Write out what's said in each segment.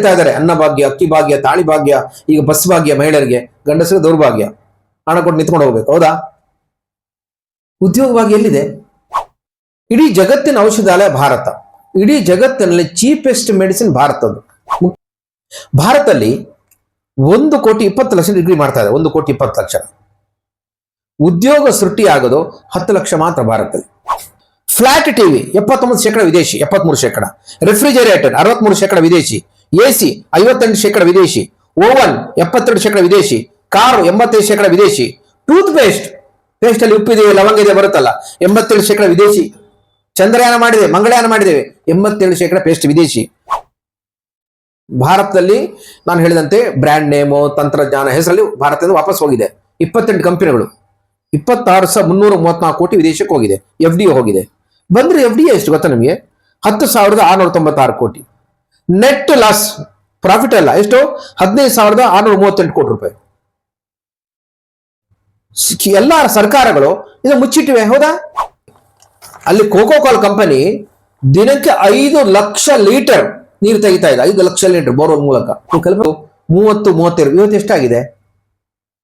ಇದ್ದಾರೆ, ಅನ್ನ ಭಾಗ್ಯ, ಅಕ್ಕಿ ಭಾಗ್ಯ, ತಾಳಿ ಭಾಗ್ಯ, ಈಗ ಬಸ್ ಭಾಗ್ಯ ಮಹಿಳೆಯರಿಗೆ, ಗಂಡಸರಿಗೆ ದೌರ್ಭಾಗ್ಯ. ಹಣ ಕೊಟ್ಟು ನಿಂತ್ಕೊಂಡು ಹೋಗ್ಬೇಕು, ಹೌದಾ? ಉದ್ಯೋಗ ಭಾಗ್ಯ ಎಲ್ಲಿದೆ? ಇಡೀ ಜಗತ್ತಿನ ಔಷಧಾಲಯ ಭಾರತ. ಇಡೀ ಜಗತ್ತಿನಲ್ಲಿ ಚೀಪೆಸ್ಟ್ ಮೆಡಿಸಿನ್ ಭಾರತದ್ದು ಭಾರತದಲ್ಲಿ ಒಂದು ಕೋಟಿ ಇಪ್ಪತ್ತು ಲಕ್ಷ ಡಿಗ್ರಿ ಮಾಡ್ತಾ ಇದೆ, ಒಂದು ಕೋಟಿ ಇಪ್ಪತ್ತು ಲಕ್ಷ. ಉದ್ಯೋಗ ಸೃಷ್ಟಿ ಆಗೋದು ಹತ್ತು ಲಕ್ಷ ಮಾತ್ರ ಭಾರತದಲ್ಲಿ. ಫ್ಲಾಟ್ ಟಿವಿ ಎಪ್ಪತ್ತೊಂಬತ್ತು ಶೇಕಡ ವಿದೇಶಿ, ಎಪ್ಪತ್ಮೂರು ಶೇಕಡ. ರೆಫ್ರಿಜರೇಟರ್ ಅರವತ್ಮೂರು ಶೇಕಡ ವಿದೇಶಿ. ಎಸಿ ಐವತ್ತೆಂಟು ಶೇಕಡ ವಿದೇಶಿ, ಓವನ್ ಎಪ್ಪತ್ತೆರಡು ಶೇಕಡ ವಿದೇಶಿ, ಕಾರು ಎಂಬತ್ತೈದು ಶೇಕಡ ವಿದೇಶಿ ಟೂತ್ ಪೇಸ್ಟ್ ಪೇಸ್ಟ್ ಅಲ್ಲಿ ಉಪ್ಪಿದೆ ಲವಂಗ ಇದೆ ಬರುತ್ತಲ್ಲ, ಎಂಬತ್ತೇಳು ಶೇಕಡ ವಿದೇಶಿ, ಚಂದ್ರಯಾನ ಮಾಡಿದೆ, ಮಂಗಳಯಾನ ಮಾಡಿದ್ದೇವೆ, ಎಂಬತ್ತೇಳು ಶೇಕಡ ಪೇಸ್ಟ್ ವಿದೇಶಿ. ಭಾರತದಲ್ಲಿ ನಾನು ಹೇಳಿದಂತೆ ಬ್ರ್ಯಾಂಡ್ ನೇಮು, ತಂತ್ರಜ್ಞಾನ ಹೆಸರಲ್ಲಿ ಭಾರತದಿಂದ ವಾಪಸ್ ಹೋಗಿದೆ. ಇಪ್ಪತ್ತೆಂಟು ಕಂಪನಿಗಳು, ಇಪ್ಪತ್ತಾರು ಸಾವಿರ ಮುನ್ನೂರ ಮೂವತ್ನಾಲ್ಕು ಕೋಟಿ ವಿದೇಶಕ್ಕೆ ಹೋಗಿದೆ ಎಫ್ ಡಿ ಹೋಗಿದೆ. ಬಂದ್ರೆ ಎಫ್ ಡಿ ಎಷ್ಟು ಗೊತ್ತಾ ನಿಮಗೆ? ಹತ್ತು ಸಾವಿರದ ಆರುನೂರ ತೊಂಬತ್ತಾರು ಕೋಟಿ. ನೆಟ್ ಲಾಸ್ ಪ್ರಾಫಿಟ್ ಅಲ್ಲ. ಎಷ್ಟು? ಹದಿನೈದು ಸಾವಿರದ ಆರುನೂರ ಮೂವತ್ತೆಂಟು ಕೋಟಿ ರೂಪಾಯಿ. ಎಲ್ಲ ಸರ್ಕಾರಗಳು ಇದು ಮುಚ್ಚಿಟ್ಟಿವೆ, ಹೌದಾ? ಅಲ್ಲಿ ಕೋಕೋ ಕಾಲ್ ಕಂಪನಿ ದಿನಕ್ಕೆ ಐದು ಲಕ್ಷ ಲೀಟರ್ ನೀರು ತೆಗಿತಾ ಇದೆ. ಐದು ಲಕ್ಷ ಲೀಟರ್ ಬೋರ್ವೆಲ್ ಮೂಲಕ. ಕೆಲವರು ಮೂವತ್ತು ಮೂವತ್ತೆರಡು ಇವತ್ತು ಎಷ್ಟಾಗಿದೆ?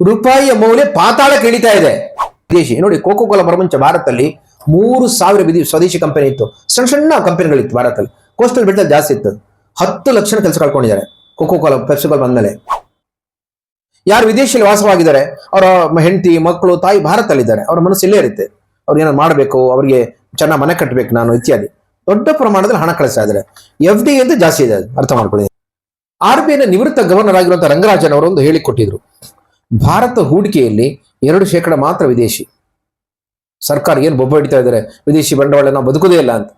ರೂಪಾಯಿಯ ಮೌಲ್ಯ ಪಾತಾಳಕ್ಕೆ ಇಳಿತಾ ಇದೆ. ವಿದೇಶಿ, ನೋಡಿ ಕೋಕೋ ಕೋಲಾ ಪ್ರಪಂಚ ಭಾರತದಲ್ಲಿ ಮೂರು ಸಾವಿರ ವಿಧಿ ಸ್ವದೇಶಿ ಕಂಪನಿ ಇತ್ತು. ಸಣ್ಣ ಸಣ್ಣ ಕಂಪನಿಗಳಿತ್ತು ಭಾರತದಲ್ಲಿ. ಕೋಸ್ಟಲ್ ಬೆಲ್ಟ್ ಜಾಸ್ತಿ ಇತ್ತು. ಹತ್ತು ಲಕ್ಷ ಕೆಲಸ ಕಳ್ಕೊಂಡಿದ್ದಾರೆ ಕೋಕೋ ಕೋಲಾ ಪೆಪ್ಸಿಕೋಲ್ ಬಂದಮೇಲೆ. ಯಾರು ವಿದೇಶದಲ್ಲಿ ವಾಸವಾಗಿದ್ದಾರೆ, ಅವರ ಹೆಂಡತಿ, ಮಕ್ಕಳು, ತಾಯಿ ಭಾರತದಲ್ಲಿದ್ದಾರೆ. ಅವರ ಮನಸ್ಸು ಇಲ್ಲೇ ಇರುತ್ತೆ. ಅವ್ರು ಏನಾದ್ರು ಮಾಡಬೇಕು, ಅವರಿಗೆ ಚೆನ್ನಾಗಿ ಮನೆ ಕಟ್ಟಬೇಕು ನಾನು ಇತ್ಯಾದಿ. ದೊಡ್ಡ ಪ್ರಮಾಣದಲ್ಲಿ ಹಣ ಕಳಿಸ್ತಾ ಇದ್ದಾರೆ. ಎಫ್ ಡಿ ಅಂತ ಜಾಸ್ತಿ ಇದೆ, ಅರ್ಥ ಮಾಡ್ಕೊಳ್ಳಿ. ಆರ್ ಬಿ ಐನ ನಿವೃತ್ತ ಗವರ್ನರ್ ಆಗಿರುವಂತಹ ರಂಗರಾಜನ್ ಅವರು ಒಂದು ಹೇಳಿಕೊಟ್ಟಿದ್ರು ಭಾರತ ಹೂಡಿಕೆಯಲ್ಲಿ ಎರಡು ಶೇಕಡ ಮಾತ್ರ ವಿದೇಶಿ. ಸರ್ಕಾರ ಏನು ಬೊಬ್ಬ ಹಿಡಿತಾ ಇದ್ದಾರೆ? ವಿದೇಶಿ ಬಂಡವಾಳ ನಾವು ಬದುಕುದೇ ಇಲ್ಲ ಅಂತ.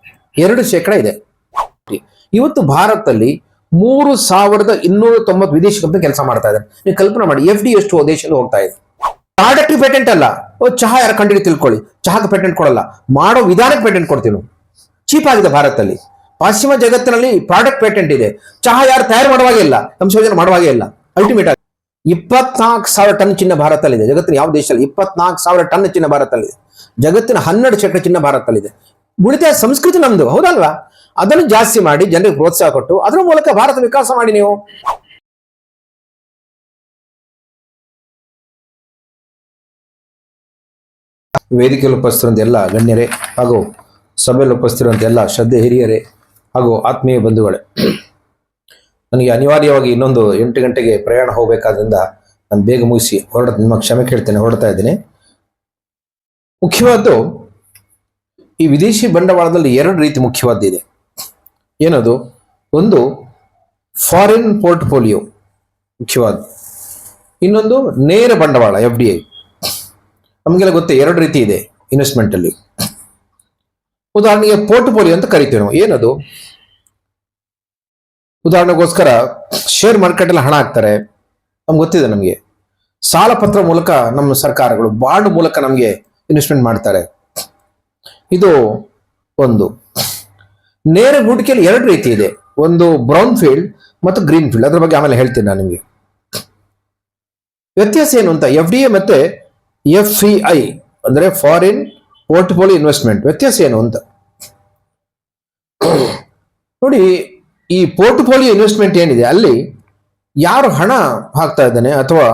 ಎರಡು ಶೇಕಡ ಇದೆ. ಇವತ್ತು ಭಾರತದಲ್ಲಿ ಮೂರು ಸಾವಿರದ ಇನ್ನೂರ ತೊಂಬತ್ತು ವಿದೇಶಿ ಕಂಪನಿ ಕೆಲಸ ಮಾಡ್ತಾ ಇದ್ದಾರೆ. ನೀವು ಕಲ್ಪನೆ ಮಾಡಿ, ಎಫ್ ಡಿ ಎಷ್ಟು ದೇಶದಲ್ಲಿ ಹೋಗ್ತಾ ಇದೆ. ಪ್ರಾಡಕ್ಟ್ ಪೇಟೆಂಟ್ ಅಲ್ಲ. ಚಹಾ ಯಾರ ಕಂಡಿಗೆ ತಿಳ್ಕೊಳ್ಳಿ. ಚಹಾಕ್ಕೆ ಪೇಟೆಂಟ್ ಕೊಡಲ್ಲ. ಮಾಡೋ ವಿಧಾನಕ್ಕೆ ಪೇಟೆಂಟ್ ಕೊಡ್ತೀವಿ ಚೀಪ್ ಆಗಿದೆ ಭಾರತದಲ್ಲಿ. ಪಾಶ್ಚಿಮ ಜಗತ್ತಿನಲ್ಲಿ ಪ್ರಾಡಕ್ಟ್ ಪೇಟೆಂಟ್ ಇದೆ. ಚಹಾ ಯಾರು ತಯಾರು ಮಾಡುವಾಗೆ ಇಲ್ಲ. ಸಂಶೋಧನೆ ಮಾಡುವಾಗೆ ಇಲ್ಲ. ಅಲ್ಟಿಮೇಟ್ ಆಗಿ ಇಪ್ಪತ್ನಾಲ್ಕು ಸಾವಿರ ಟನ್ ಚಿನ್ನ ಭಾರತದಲ್ಲಿದೆ. ಜಗತ್ತಿನ ಯಾವ ದೇಶದಲ್ಲಿ ಇಪ್ಪತ್ನಾಲ್ಕು ಸಾವಿರ ಟನ್ ಚಿನ್ನ ಭಾರತದಲ್ಲಿದೆ. ಜಗತ್ತಿನ ಹನ್ನೆರಡು ಶೇಕಡ ಚಿನ್ನ ಭಾರತದಲ್ಲಿದೆ. ಉಳಿತಾಯ ಸಂಸ್ಕೃತಿ ನಮ್ದು, ಹೌದಲ್ವಾ? ಅದನ್ನು ಜಾಸ್ತಿ ಮಾಡಿ ಜನರಿಗೆ ಪ್ರೋತ್ಸಾಹ ಕೊಟ್ಟು ಅದರ ಮೂಲಕ ಭಾರತ ವಿಕಾಸ ಮಾಡಿ ನೀವು. ವೇದಿಕೆಯಲ್ಲಿ ಉಪಸ್ಥಿರುವಂತ ಎಲ್ಲ ಗಣ್ಯರೇ ಹಾಗೂ ಸಭೆಯಲ್ಲಿ ಉಪಸ್ಥಿರುವಂತ ಎಲ್ಲ ಶ್ರದ್ಧೆ ಹಿರಿಯರೇ ಹಾಗೂ ಆತ್ಮೀಯ ಬಂಧುಗಳೇ. ನನಗೆ ಅನಿವಾರ್ಯವಾಗಿ ಇನ್ನೊಂದು ಎಂಟು ಗಂಟೆಗೆ ಪ್ರಯಾಣ ಹೋಗಬೇಕಾದ್ರಿಂದ ನಾನು ಬೇಗ ಮುಗಿಸಿ ಹೊರಡ ನಿಮ್ಮ ಕ್ಷಮೆ ಕೇಳ್ತೇನೆ, ಹೊರಡ್ತಾ ಇದ್ದೀನಿ. ಮುಖ್ಯವಾದ್ದು ಈ ವಿದೇಶಿ ಬಂಡವಾಳದಲ್ಲಿ ಎರಡು ರೀತಿ ಮುಖ್ಯವಾದ್ದಿದೆ ಏನದು? ಒಂದು ಫಾರಿನ್ ಪೋರ್ಟ್ಫೋಲಿಯೋ ಮುಖ್ಯವಾದ. ಇನ್ನೊಂದು ನೇರ ಬಂಡವಾಳ ಎಫ್ ಡಿ ಐ ನಮಗೆಲ್ಲ ಗೊತ್ತೇ, ಎರಡು ರೀತಿ ಇದೆ ಇನ್ವೆಸ್ಟ್ಮೆಂಟ್ ಅಲ್ಲಿ. ಉದಾಹರಣೆಗೆ ಪೋರ್ಟ್ಫೋಲಿಯೋ ಅಂತ ಕರಿತೀವಿ ನಾವು. ಏನದು? ಉದಾಹರಣೆಗೋಸ್ಕರ ಶೇರ್ ಮಾರ್ಕೆಟ್ ಅಲ್ಲಿ ಹಣ ಹಾಕ್ತಾರೆ. ನಮ್ಗೆ ಗೊತ್ತಿದೆ ನಮಗೆ. ಸಾಲ ಪತ್ರ ಮೂಲಕ ನಮ್ಮ ಸರ್ಕಾರಗಳು, ಬಾಂಡ್ ಮೂಲಕ ನಮಗೆ ಇನ್ವೆಸ್ಟ್ಮೆಂಟ್ ಮಾಡ್ತಾರೆ. ಇದು ಒಂದು. ನೇರ ಹೂಡಿಕೆಯಲ್ಲಿ ಎರಡು ರೀತಿ ಇದೆ. ಒಂದು ಬ್ರೌನ್ ಫೀಲ್ಡ್ ಮತ್ತು ಗ್ರೀನ್ ಫೀಲ್ಡ್ ಅದ್ರ ಬಗ್ಗೆ ಆಮೇಲೆ ಹೇಳ್ತೀನಿ ನಾನು ನಿಮಗೆ. ವ್ಯತ್ಯಾಸ ಏನು ಅಂತ? ಎಫ್ ಡಿ ಎ ಮತ್ತೆ ಎಫ್ ಸಿ ಐ ಅಂದ್ರೆ ಫಾರಿನ್ ಪೋರ್ಟ್ಫೋಲಿಯೋ ಇನ್ವೆಸ್ಟ್ಮೆಂಟ್ ವ್ಯತ್ಯಾಸ ಏನು ಅಂತ? ನೋಡಿ, ಈ ಪೋರ್ಟ್ಫೋಲಿಯೋ ಇನ್ವೆಸ್ಟ್ಮೆಂಟ್ ಏನಿದೆ? ಅಲ್ಲಿ ಯಾರು ಹಣ ಹಾಕ್ತಾ ಇದ್ದಾನೆ ಅಥವಾ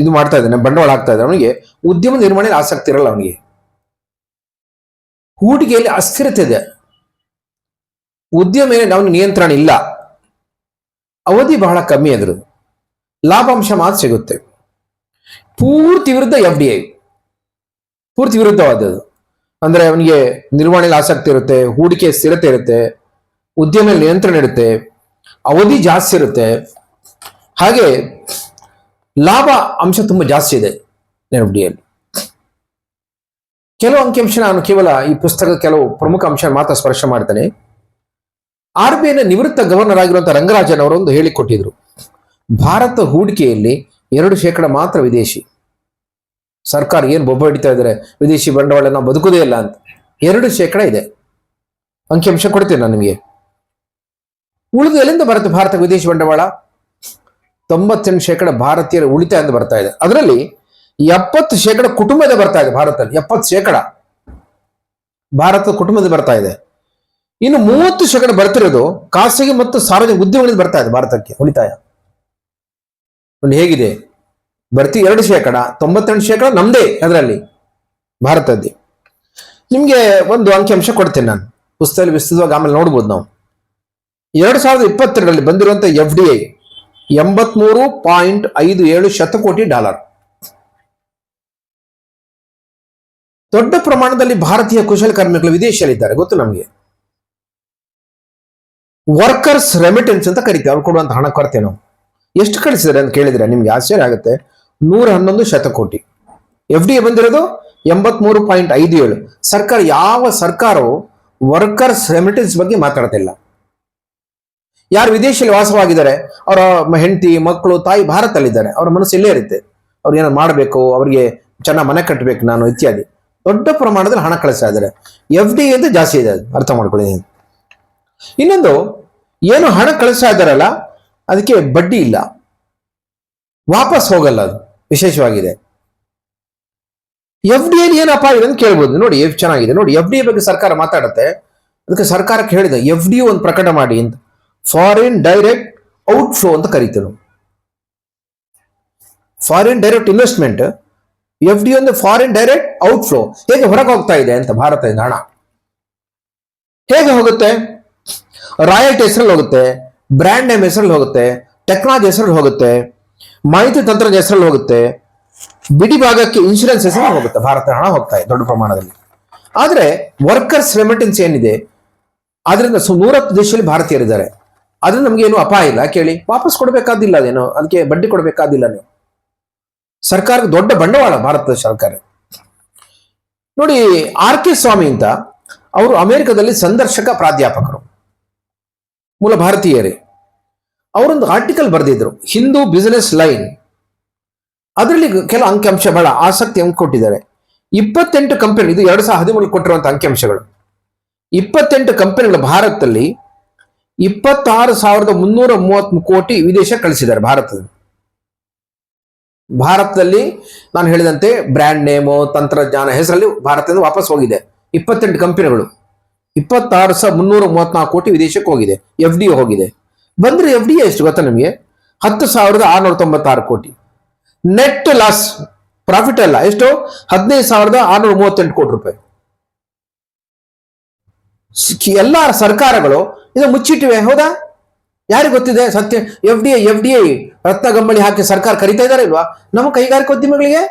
ಇದು ಮಾಡ್ತಾ ಇದ್ದಾನೆ, ಬಂಡವಾಳ ಹಾಕ್ತಾ ಇದ್ದಾನೆ, ಅವನಿಗೆ ಉದ್ಯಮ ನಿರ್ವಹಣೆಯಲ್ಲಿ ಆಸಕ್ತಿ ಇರಲ್ಲ ಅವನಿಗೆ. ಹೂಡಿಕೆಯಲ್ಲಿ ಅಸ್ಥಿರತೆ ಇದೆ. ಉದ್ಯಮ ಮೇಲೆ ಅವನ ನಿಯಂತ್ರಣ ಇಲ್ಲ, ಅವಧಿ ಬಹಳ ಕಮ್ಮಿ ಅದ್ರದ್ದು ಲಾಭಾಂಶ ಮಾತ್ರ ಸಿಗುತ್ತೆ. ಪೂರ್ತಿ ವಿರುದ್ಧ ಎಫ್ ಡಿ ಐ ಪೂರ್ತಿ ವಿರುದ್ಧವಾದದ್ದು. ಅಂದ್ರೆ ಅವನಿಗೆ ನಿರ್ವಹಣೆಯಲ್ಲಿ ಆಸಕ್ತಿ ಇರುತ್ತೆ, ಹೂಡಿಕೆ ಸ್ಥಿರತೆ ಇರುತ್ತೆ, ಉದ್ಯಮ ನಿಯಂತ್ರಣ ಇರುತ್ತೆ, ಅವಧಿ ಜಾಸ್ತಿ ಇರುತ್ತೆ. ಹಾಗೆ ಲಾಭ ಅಂಶ ತುಂಬಾ ಜಾಸ್ತಿ ಇದೆ ಎಫ್ ಡಿ ಐಲಿ ಕೆಲವು ಅಂಕಿಅಂಶ ನಾನು ಕೇವಲ ಈ ಪುಸ್ತಕದ ಕೆಲವು ಪ್ರಮುಖ ಅಂಶ ಮಾತ್ರ ಸ್ಪರ್ಶ ಮಾಡ್ತೇನೆ. ಆರ್ ಬಿ ಐನ ನಿವೃತ್ತ ಗವರ್ನರ್ ಆಗಿರುವಂತಹ ರಂಗರಾಜನ್ ಅವರೊಂದು ಹೇಳಿಕೊಟ್ಟಿದ್ರು. ಭಾರತ ಹೂಡಿಕೆಯಲ್ಲಿ ಎರಡು ಶೇಕಡ ಮಾತ್ರ ವಿದೇಶಿ. ಸರ್ಕಾರ ಏನು ಬೊಬ್ಬ ಹಿಡಿತಾ ಇದ್ದಾರೆ, ವಿದೇಶಿ ಬಂಡವಾಳ ನಾವು ಬದುಕುದೇ ಇಲ್ಲ ಅಂತ. ಎರಡು ಶೇಕಡ ಇದೆ. ಅಂಕಿಅಂಶ ಕೊಡ್ತೀನಿ ನಾನು ನಿಮಗೆ. ಉಳಿದು ಎಲ್ಲಿಂದ ಬರುತ್ತೆ ಭಾರತ ವಿದೇಶಿ ಬಂಡವಾಳ? ತೊಂಬತ್ತೆಂಟು ಶೇಕಡ ಭಾರತೀಯರ ಉಳಿತಾಯ ಅಂತ ಬರ್ತಾ ಇದೆ. ಅದರಲ್ಲಿ ಎಪ್ಪತ್ತು ಶೇಕಡ ಕುಟುಂಬದ ಬರ್ತಾ ಇದೆ ಭಾರತದಲ್ಲಿ. ಎಪ್ಪತ್ತು ಶೇಕಡ ಭಾರತದ ಕುಟುಂಬದ ಬರ್ತಾ ಇದೆ. ಇನ್ನು ಮೂವತ್ತು ಶೇಕಡ ಬರ್ತಿರೋದು ಖಾಸಗಿ ಮತ್ತು ಸಾರ್ವಜನಿಕ ಉದ್ಯಮಗಳಿಂದ ಬರ್ತಾ ಇದೆ ಭಾರತಕ್ಕೆ, ಉಳಿತಾಯ. ನೋಡಿ ಹೇಗಿದೆ. ಬರ್ತಿ ಎರಡು ಶೇಕಡ, ತೊಂಬತ್ತೆಂಟು ಶೇಕಡ ನಮ್ದೇ ಅದರಲ್ಲಿ, ಭಾರತದ್ದೇ. ನಿಮ್ಗೆ ಒಂದು ಅಂಕಿಅಂಶ ಕೊಡ್ತೇನೆ ನಾನು. ಪುಸ್ತಕದಲ್ಲಿ ವಿಸ್ತೃತವಾಗಿ ಆಮೇಲೆ ನೋಡ್ಬೋದು ನಾವು. ಎರಡು ಸಾವಿರದ ಇಪ್ಪತ್ತೆರಡರಲ್ಲಿ ಬಂದಿರುವಂತಹ ಎಫ್ ಡಿ ಐ ಎಂಬತ್ಮೂರು ಪಾಯಿಂಟ್ ಐದು ಏಳು ಶತಕೋಟಿ ಡಾಲರ್. ದೊಡ್ಡ ಪ್ರಮಾಣದಲ್ಲಿ ಭಾರತೀಯ ಕುಶಲಕರ್ಮಿಗಳು ವಿದೇಶಿಯಲ್ಲಿದ್ದಾರೆ, ಗೊತ್ತು ನಮಗೆ? ವರ್ಕರ್ಸ್ ರೆಮಿಟೆನ್ಸ್ ಅಂತ ಕರಿತೀವಿ. ಅವ್ರು ಕೊಡುವಂತ ಹಣ ಕೊರತೆ ನಾವು. ಎಷ್ಟು ಕಳಿಸಿದ್ದಾರೆ ಅಂತ ಕೇಳಿದ್ರೆ ನಿಮ್ಗೆ ಆಶ್ಚರ್ಯ ಆಗುತ್ತೆ. ನೂರ ಹನ್ನೊಂದು ಶತಕೋಟಿ. ಎಫ್ ಡಿ ಎ ಬಂದಿರೋದು ಎಂಬತ್ಮೂರು ಪಾಯಿಂಟ್ ಐದು ಏಳು. ಸರ್ಕಾರ ಯಾವ ಸರ್ಕಾರವು ವರ್ಕರ್ಸ್ ರೆಮಿಟೆನ್ಸ್ ಬಗ್ಗೆ ಮಾತಾಡ್ತಿಲ್ಲ. ಯಾರು ವಿದೇಶದಲ್ಲಿ ವಾಸವಾಗಿದ್ದಾರೆ, ಅವರ ಹೆಂಡತಿ, ಮಕ್ಕಳು, ತಾಯಿ ಭಾರತದಲ್ಲಿದ್ದಾರೆ. ಅವರ ಮನಸ್ಸು ಇಲ್ಲೇ ಇರುತ್ತೆ. ಅವ್ರು ಏನಾದ್ರು ಮಾಡಬೇಕು, ಅವರಿಗೆ ಚೆನ್ನಾಗಿ ಮನೆ ಕಟ್ಟಬೇಕು ನಾನು ಇತ್ಯಾದಿ. ದೊಡ್ಡ ಪ್ರಮಾಣದಲ್ಲಿ ಹಣ ಕಳಿಸ್ತಾ ಇದ್ದಾರೆ. ಎಫ್ ಡಿ ಅಂತ ಜಾಸ್ತಿ ಇದೆ, ಅರ್ಥ ಮಾಡ್ಕೊಳ್ಳಿ ಇನ್ನೊಂದು, ಏನು ಹಣ ಕಳಿಸ್ತಾ ಇದ್ದಾರಲ್ಲ, ಅದಕ್ಕೆ ಬಡ್ಡಿ ಇಲ್ಲ. ವಾಪಸ್ ಹೋಗಲ್ಲ ಅದು, ವಿಶೇಷವಾಗಿದೆ. ಎಫ್ ಡಿ ಏನು ಏನಪ್ಪ ಇದೆ ಅಂತ ಕೇಳ್ಬೋದು. ನೋಡಿ ಎಫ್ ಚೆನ್ನಾಗಿದೆ. ನೋಡಿ ಎಫ್ ಡಿ ಬಗ್ಗೆ ಸರ್ಕಾರ ಮಾತಾಡುತ್ತೆ. ಅದಕ್ಕೆ ಸರ್ಕಾರಕ್ಕೆ ಹೇಳಿದೆ ಎಫ್ ಡಿ ಒಂದು ಪ್ರಕಟ ಮಾಡಿ ಅಂತ. ಫಾರಿನ್ ಡೈರೆಕ್ಟ್ ಔಟ್ ಫ್ಲೋ ಅಂತ ಕರಿತೀವಿ foreign direct investment F D ಒಂದು ಫಾರಿನ್ ಡೈರೆಕ್ಟ್ ಔಟ್ ಫ್ಲೋ ಹೇಗೆ ಹೊರಗೆ ಹೋಗ್ತಾ ಇದೆ ಅಂತ ಭಾರತದಿಂದ ಹಣ. ಹೇಗೆ ಹೋಗುತ್ತೆ? ರಾಯಲ್ಟಿ ಹೆಸರಲ್ಲಿ ಹೋಗುತ್ತೆ ಬ್ರ್ಯಾಂಡ್ ನೇಮ್ ಹೆಸರಲ್ಲಿ ಹೋಗುತ್ತೆ ಟೆಕ್ನಾಲಜಿ ಹೆಸರಲ್ಲಿ ಹೋಗುತ್ತೆ, ಮಾಹಿತಿ ತಂತ್ರಜ್ಞ ಹೆಸರಲ್ಲಿ ಹೋಗುತ್ತೆ, ಬಿಡಿ ಭಾಗಕ್ಕೆ ಇನ್ಶೂರೆನ್ಸ್ ಹೆಸರು ಹೋಗುತ್ತೆ. ಭಾರತ ಹಣ ಹೋಗ್ತಾ ಇದೆ ದೊಡ್ಡ ಪ್ರಮಾಣದಲ್ಲಿ. ಆದ್ರೆ ವರ್ಕರ್ಸ್ ರೆಮಿಟೆನ್ಸ್ ಏನಿದೆ? ಅದರಿಂದ ನೂರತ್ತು ದೇಶದಲ್ಲಿ ಭಾರತೀಯರಿದ್ದಾರೆ. ಅದರಿಂದ ನಮ್ಗೆ ಏನು ಅಪಾಯ ಇಲ್ಲ. ಕೇಳಿ ವಾಪಸ್ ಕೊಡಬೇಕಾದಿಲ್ಲ ಅದೇನು. ಅದಕ್ಕೆ ಬಡ್ಡಿ ಕೊಡಬೇಕಾದಿಲ್ಲ ನೀವು. ಸರ್ಕಾರ ದೊಡ್ಡ ಬಂಡವಾಳ ಭಾರತದ ಸರ್ಕಾರ. ನೋಡಿ, ಆರ್ ಕೆ ಸ್ವಾಮಿ ಅಂತ, ಅವರು ಅಮೆರಿಕದಲ್ಲಿ ಸಂದರ್ಶಕ ಪ್ರಾಧ್ಯಾಪಕರು. ಮೂಲ ಭಾರತೀಯರೇ, ಅವರೊಂದು ಆರ್ಟಿಕಲ್ ಬರೆದಿದ್ರು, ಹಿಂದೂ ಬಿಸಿನೆಸ್ ಲೈನ್ ಅದರಲ್ಲಿ ಕೆಲವು ಅಂಕಿಅಂಶ ಬಹಳ ಆಸಕ್ತಿ ಅಂಕ ಕೊಟ್ಟಿದ್ದಾರೆ. ಇಪ್ಪತ್ತೆಂಟು ಕಂಪನಿ ಇದು ಎರಡ್ ಸಾವಿರದ ಹದಿಮೂರು ಕೊಟ್ಟಿರುವಂತಹ ಅಂಕಿಅಂಶಗಳು. ಇಪ್ಪತ್ತೆಂಟು ಕಂಪನಿಗಳು ಭಾರತದಲ್ಲಿ ಇಪ್ಪತ್ತಾರು ಸಾವಿರದ ಮುನ್ನೂರ ಮೂವತ್ತ್ ಕೋಟಿ ವಿದೇಶ ಕಳಿಸಿದ್ದಾರೆ ಭಾರತದಲ್ಲಿ. ಭಾರತದಲ್ಲಿ ನಾನು ಹೇಳಿದಂತೆ ಬ್ರ್ಯಾಂಡ್ ನೇಮು ತಂತ್ರಜ್ಞಾನ ಹೆಸರಲ್ಲಿ ಭಾರತದಿಂದ ವಾಪಸ್ ಹೋಗಿದೆ. ಇಪ್ಪತ್ತೆಂಟು ಕಂಪನಿಗಳು ಇಪ್ಪತ್ತಾರು ಸಾವಿರ ಮುನ್ನೂರ ಮೂವತ್ನಾಲ್ಕು ಕೋಟಿ ವಿದೇಶಕ್ಕೆ ಹೋಗಿದೆ. ಎಫ್ ಡಿ ಹೋಗಿದೆ. ಬಂದ್ರೆ ಎಫ್ ಡಿ ಎಷ್ಟು ಗೊತ್ತಾ ನಿಮಗೆ? ಹತ್ತು ಸಾವಿರದ ಆರುನೂರ ತೊಂಬತ್ತಾರು ಕೋಟಿ. ನೆಟ್ ಲಾಸ್ ಪ್ರಾಫಿಟ್ ಅಲ್ಲ. ಎಷ್ಟು? ಹದಿನೈದು ಸಾವಿರದ ಆರುನೂರ ಮೂವತ್ತೆಂಟು ಕೋಟಿ ರೂಪಾಯಿ. ಎಲ್ಲ ಸರ್ಕಾರಗಳು ಇದು ಮುಚ್ಚಿಟ್ಟಿವೆ. ಹೌದಾ? ಯಾರಿಗೆ ಗೊತ್ತಿದೆ? ಸತ್ಯ F D F D I ರತ್ನ ಗಂಬಳಿ ಹಾಕಿ ಸರ್ಕಾರ ಕರಿತಾ ಇದಾರೆ ಇಲ್ವಾ? ನಮ್ಮ ಕೈಗಾರಿಕೋದ್ಯಮಿಗಳಿಗೆ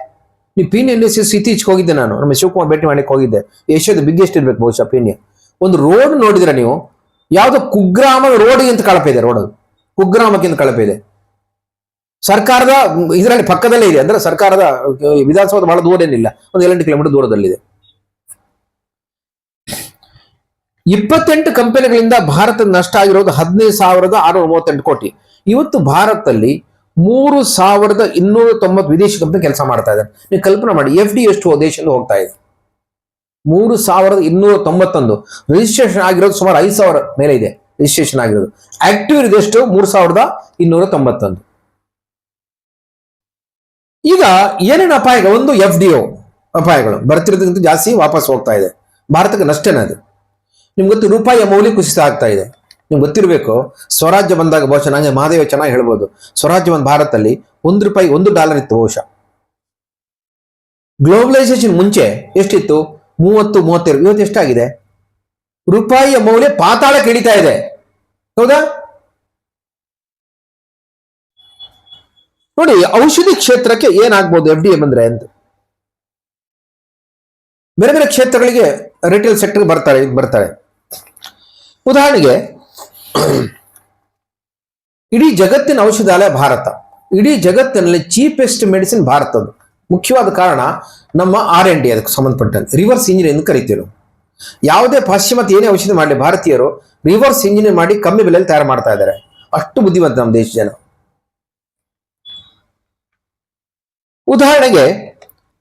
ನೀವು ಪೀನ್ ಸಿ ಇತ್ತೀಚೆಗೆ ಹೋಗಿದ್ದೆ ನಾನು. ನಮ್ಮ ಶಿವಕುಮಾರ್ ಭೇಟಿ ಮಾಡಕ್ಕೆ ಹೋಗಿದ್ದೆ. ಏಷ್ಯಾದ ಬಿಗ್ಗೆಸ್ಟ್ ಇರ್ಬೇಕು ಬಹುಶಃ ಪೀನ್ಯ ಒಂದು ರೋಡ್ ನೋಡಿದ್ರೆ ನೀವು, ಯಾವುದೋ ಕುಗ್ರಾಮ ರೋಡ್ ಅಂತ ಕಳಪೆ ಇದೆ ರೋಡ್ ಕುಗ್ರಾಮಕ್ಕಿಂತ ಕಳಪೆ ಇದೆ. ಸರ್ಕಾರದ, ಇದರಲ್ಲಿ ಪಕ್ಕದಲ್ಲೇ ಇದೆ. ಅಂದ್ರೆ ಸರ್ಕಾರದ ವಿಧಾನಸೌಧ ಬಹಳ ದೂರ ಏನಿಲ್ಲ. ಒಂದು ಏಳೆಂಟು ಕಿಲೋಮೀಟರ್ ದೂರದಲ್ಲಿದೆ ಇಪ್ಪತ್ತೆಂಟು ಕಂಪನಿಗಳಿಂದ ಭಾರತದ ನಷ್ಟ ಆಗಿರೋದು ಹದಿನೈದು ಸಾವಿರದ ಆರುನೂರ ಮೂವತ್ತೆಂಟು ಕೋಟಿ. ಇವತ್ತು ಭಾರತದಲ್ಲಿ ಮೂರು ಸಾವಿರದ ಇನ್ನೂರ ತೊಂಬತ್ತು ವಿದೇಶಿ ಕಂಪನಿ ಕೆಲಸ ಮಾಡ್ತಾ ಇದ್ದಾರೆ. ನೀವು ಕಲ್ಪನೆ ಮಾಡಿ ಎಫ್ ಡಿ ಎಷ್ಟು ದೇಶದಿಂದ ಹೋಗ್ತಾ ಇದೆ? ಮೂರು ಸಾವಿರದ ಇನ್ನೂರ ತೊಂಬತ್ತೊಂದು. ರಿಜಿಸ್ಟ್ರೇಷನ್ ಆಗಿರೋದು ಸುಮಾರು ಐದು ಸಾವಿರ ಮೇಲೆ ಇದೆ. ರಿಜಿಸ್ಟ್ರೇಷನ್ ಆಗಿರೋದು. ಆಕ್ಟಿವ್ ಇರೋದು ಎಷ್ಟು? ಮೂರು ಸಾವಿರದ ಇನ್ನೂರ ತೊಂಬತ್ತೊಂದು. ಈಗ ಏನೇನು ಅಪಾಯಗಳು? ಒಂದು ಎಫ್ ಡಿ ಒ ಅಪಾಯಗಳು. ಬರ್ತಿರೋದಕ್ಕಿಂತ ಜಾಸ್ತಿ ವಾಪಸ್ ಹೋಗ್ತಾ ಇದೆ. ಭಾರತಕ್ಕೆ ನಷ್ಟನೇ ಅದು. ನಿಮ್ಗೆ ಗೊತ್ತು ರೂಪಾಯಿಯ ಮೌಲ್ಯ ಕುಸಿತ ಆಗ್ತಾ ಇದೆ. ನಿಮ್ಗೆ ಗೊತ್ತಿರಬೇಕು, ಸ್ವರಾಜ್ಯ ಬಂದಾಗ ಬಹುಶಃ ನನಗೆ ಮಹಾದೇವ ಚೆನ್ನಾಗಿ ಹೇಳ್ಬೋದು. ಸ್ವರಾಜ್ಯ ಬಂದ ಭಾರತದಲ್ಲಿ ಒಂದು ರೂಪಾಯಿ, ಒಂದು ಡಾಲರ್ ಇತ್ತು ಬಹುಶಃ. ಗ್ಲೋಬಲೈಸೇಷನ್ ಮುಂಚೆ ಎಷ್ಟಿತ್ತು? ಮೂವತ್ತು, ಮೂವತ್ತೆರಡು ಇವತ್ತು ಎಷ್ಟಾಗಿದೆ? ರೂಪಾಯಿಯ ಮೌಲ್ಯ ಪಾತಾಳ ಕಿಡಿತಾ ಇದೆ. ಹೌದಾ? ನೋಡಿ, ಔಷಧಿ ಕ್ಷೇತ್ರಕ್ಕೆ ಏನಾಗ್ಬೋದು ಎಫ್ ಡಿ ಎಂ ಅಂದ್ರೆ ಅಂತ ಬೇರೆ ಬೇರೆ ಕ್ಷೇತ್ರಗಳಿಗೆ ರಿಟೇಲ್ ಸೆಕ್ಟರ್ ಬರ್ತಾರೆ ಬರ್ತಾರೆ. ಉದಾಹರಣೆಗೆ, ಇಡೀ ಜಗತ್ತಿನ ಔಷಧಾಲಯ ಭಾರತ. ಇಡೀ ಜಗತ್ತಿನಲ್ಲಿ ಚೀಪೆಸ್ಟ್ ಮೆಡಿಸಿನ್ ಭಾರತದ್ದು ಮುಖ್ಯವಾದ ಕಾರಣ ನಮ್ಮ ಆರ್ ಎನ್ ಡಿ ಅದಕ್ಕೆ ಸಂಬಂಧಪಟ್ಟಂತೆ. ರಿವರ್ಸ್ ಇಂಜಿನಿಯರ್ ಎಂದು ಕರಿತೀವಿ ನಾವು. ಯಾವುದೇ ಪಾಶ್ಚಿಮಾತ್ಯ ಏನೇ ಔಷಧಿ ಮಾಡಲಿ, ಭಾರತೀಯರು ರಿವರ್ಸ್ ಇಂಜಿನಿಯರ್ ಮಾಡಿ ಕಮ್ಮಿ ಬೆಲೆಯಲ್ಲಿ ತಯಾರು ಮಾಡ್ತಾ ಇದ್ದಾರೆ. ಅಷ್ಟು ಬುದ್ಧಿವಂತ ನಮ್ಮ ದೇಶ ಜನ. ಉದಾಹರಣೆಗೆ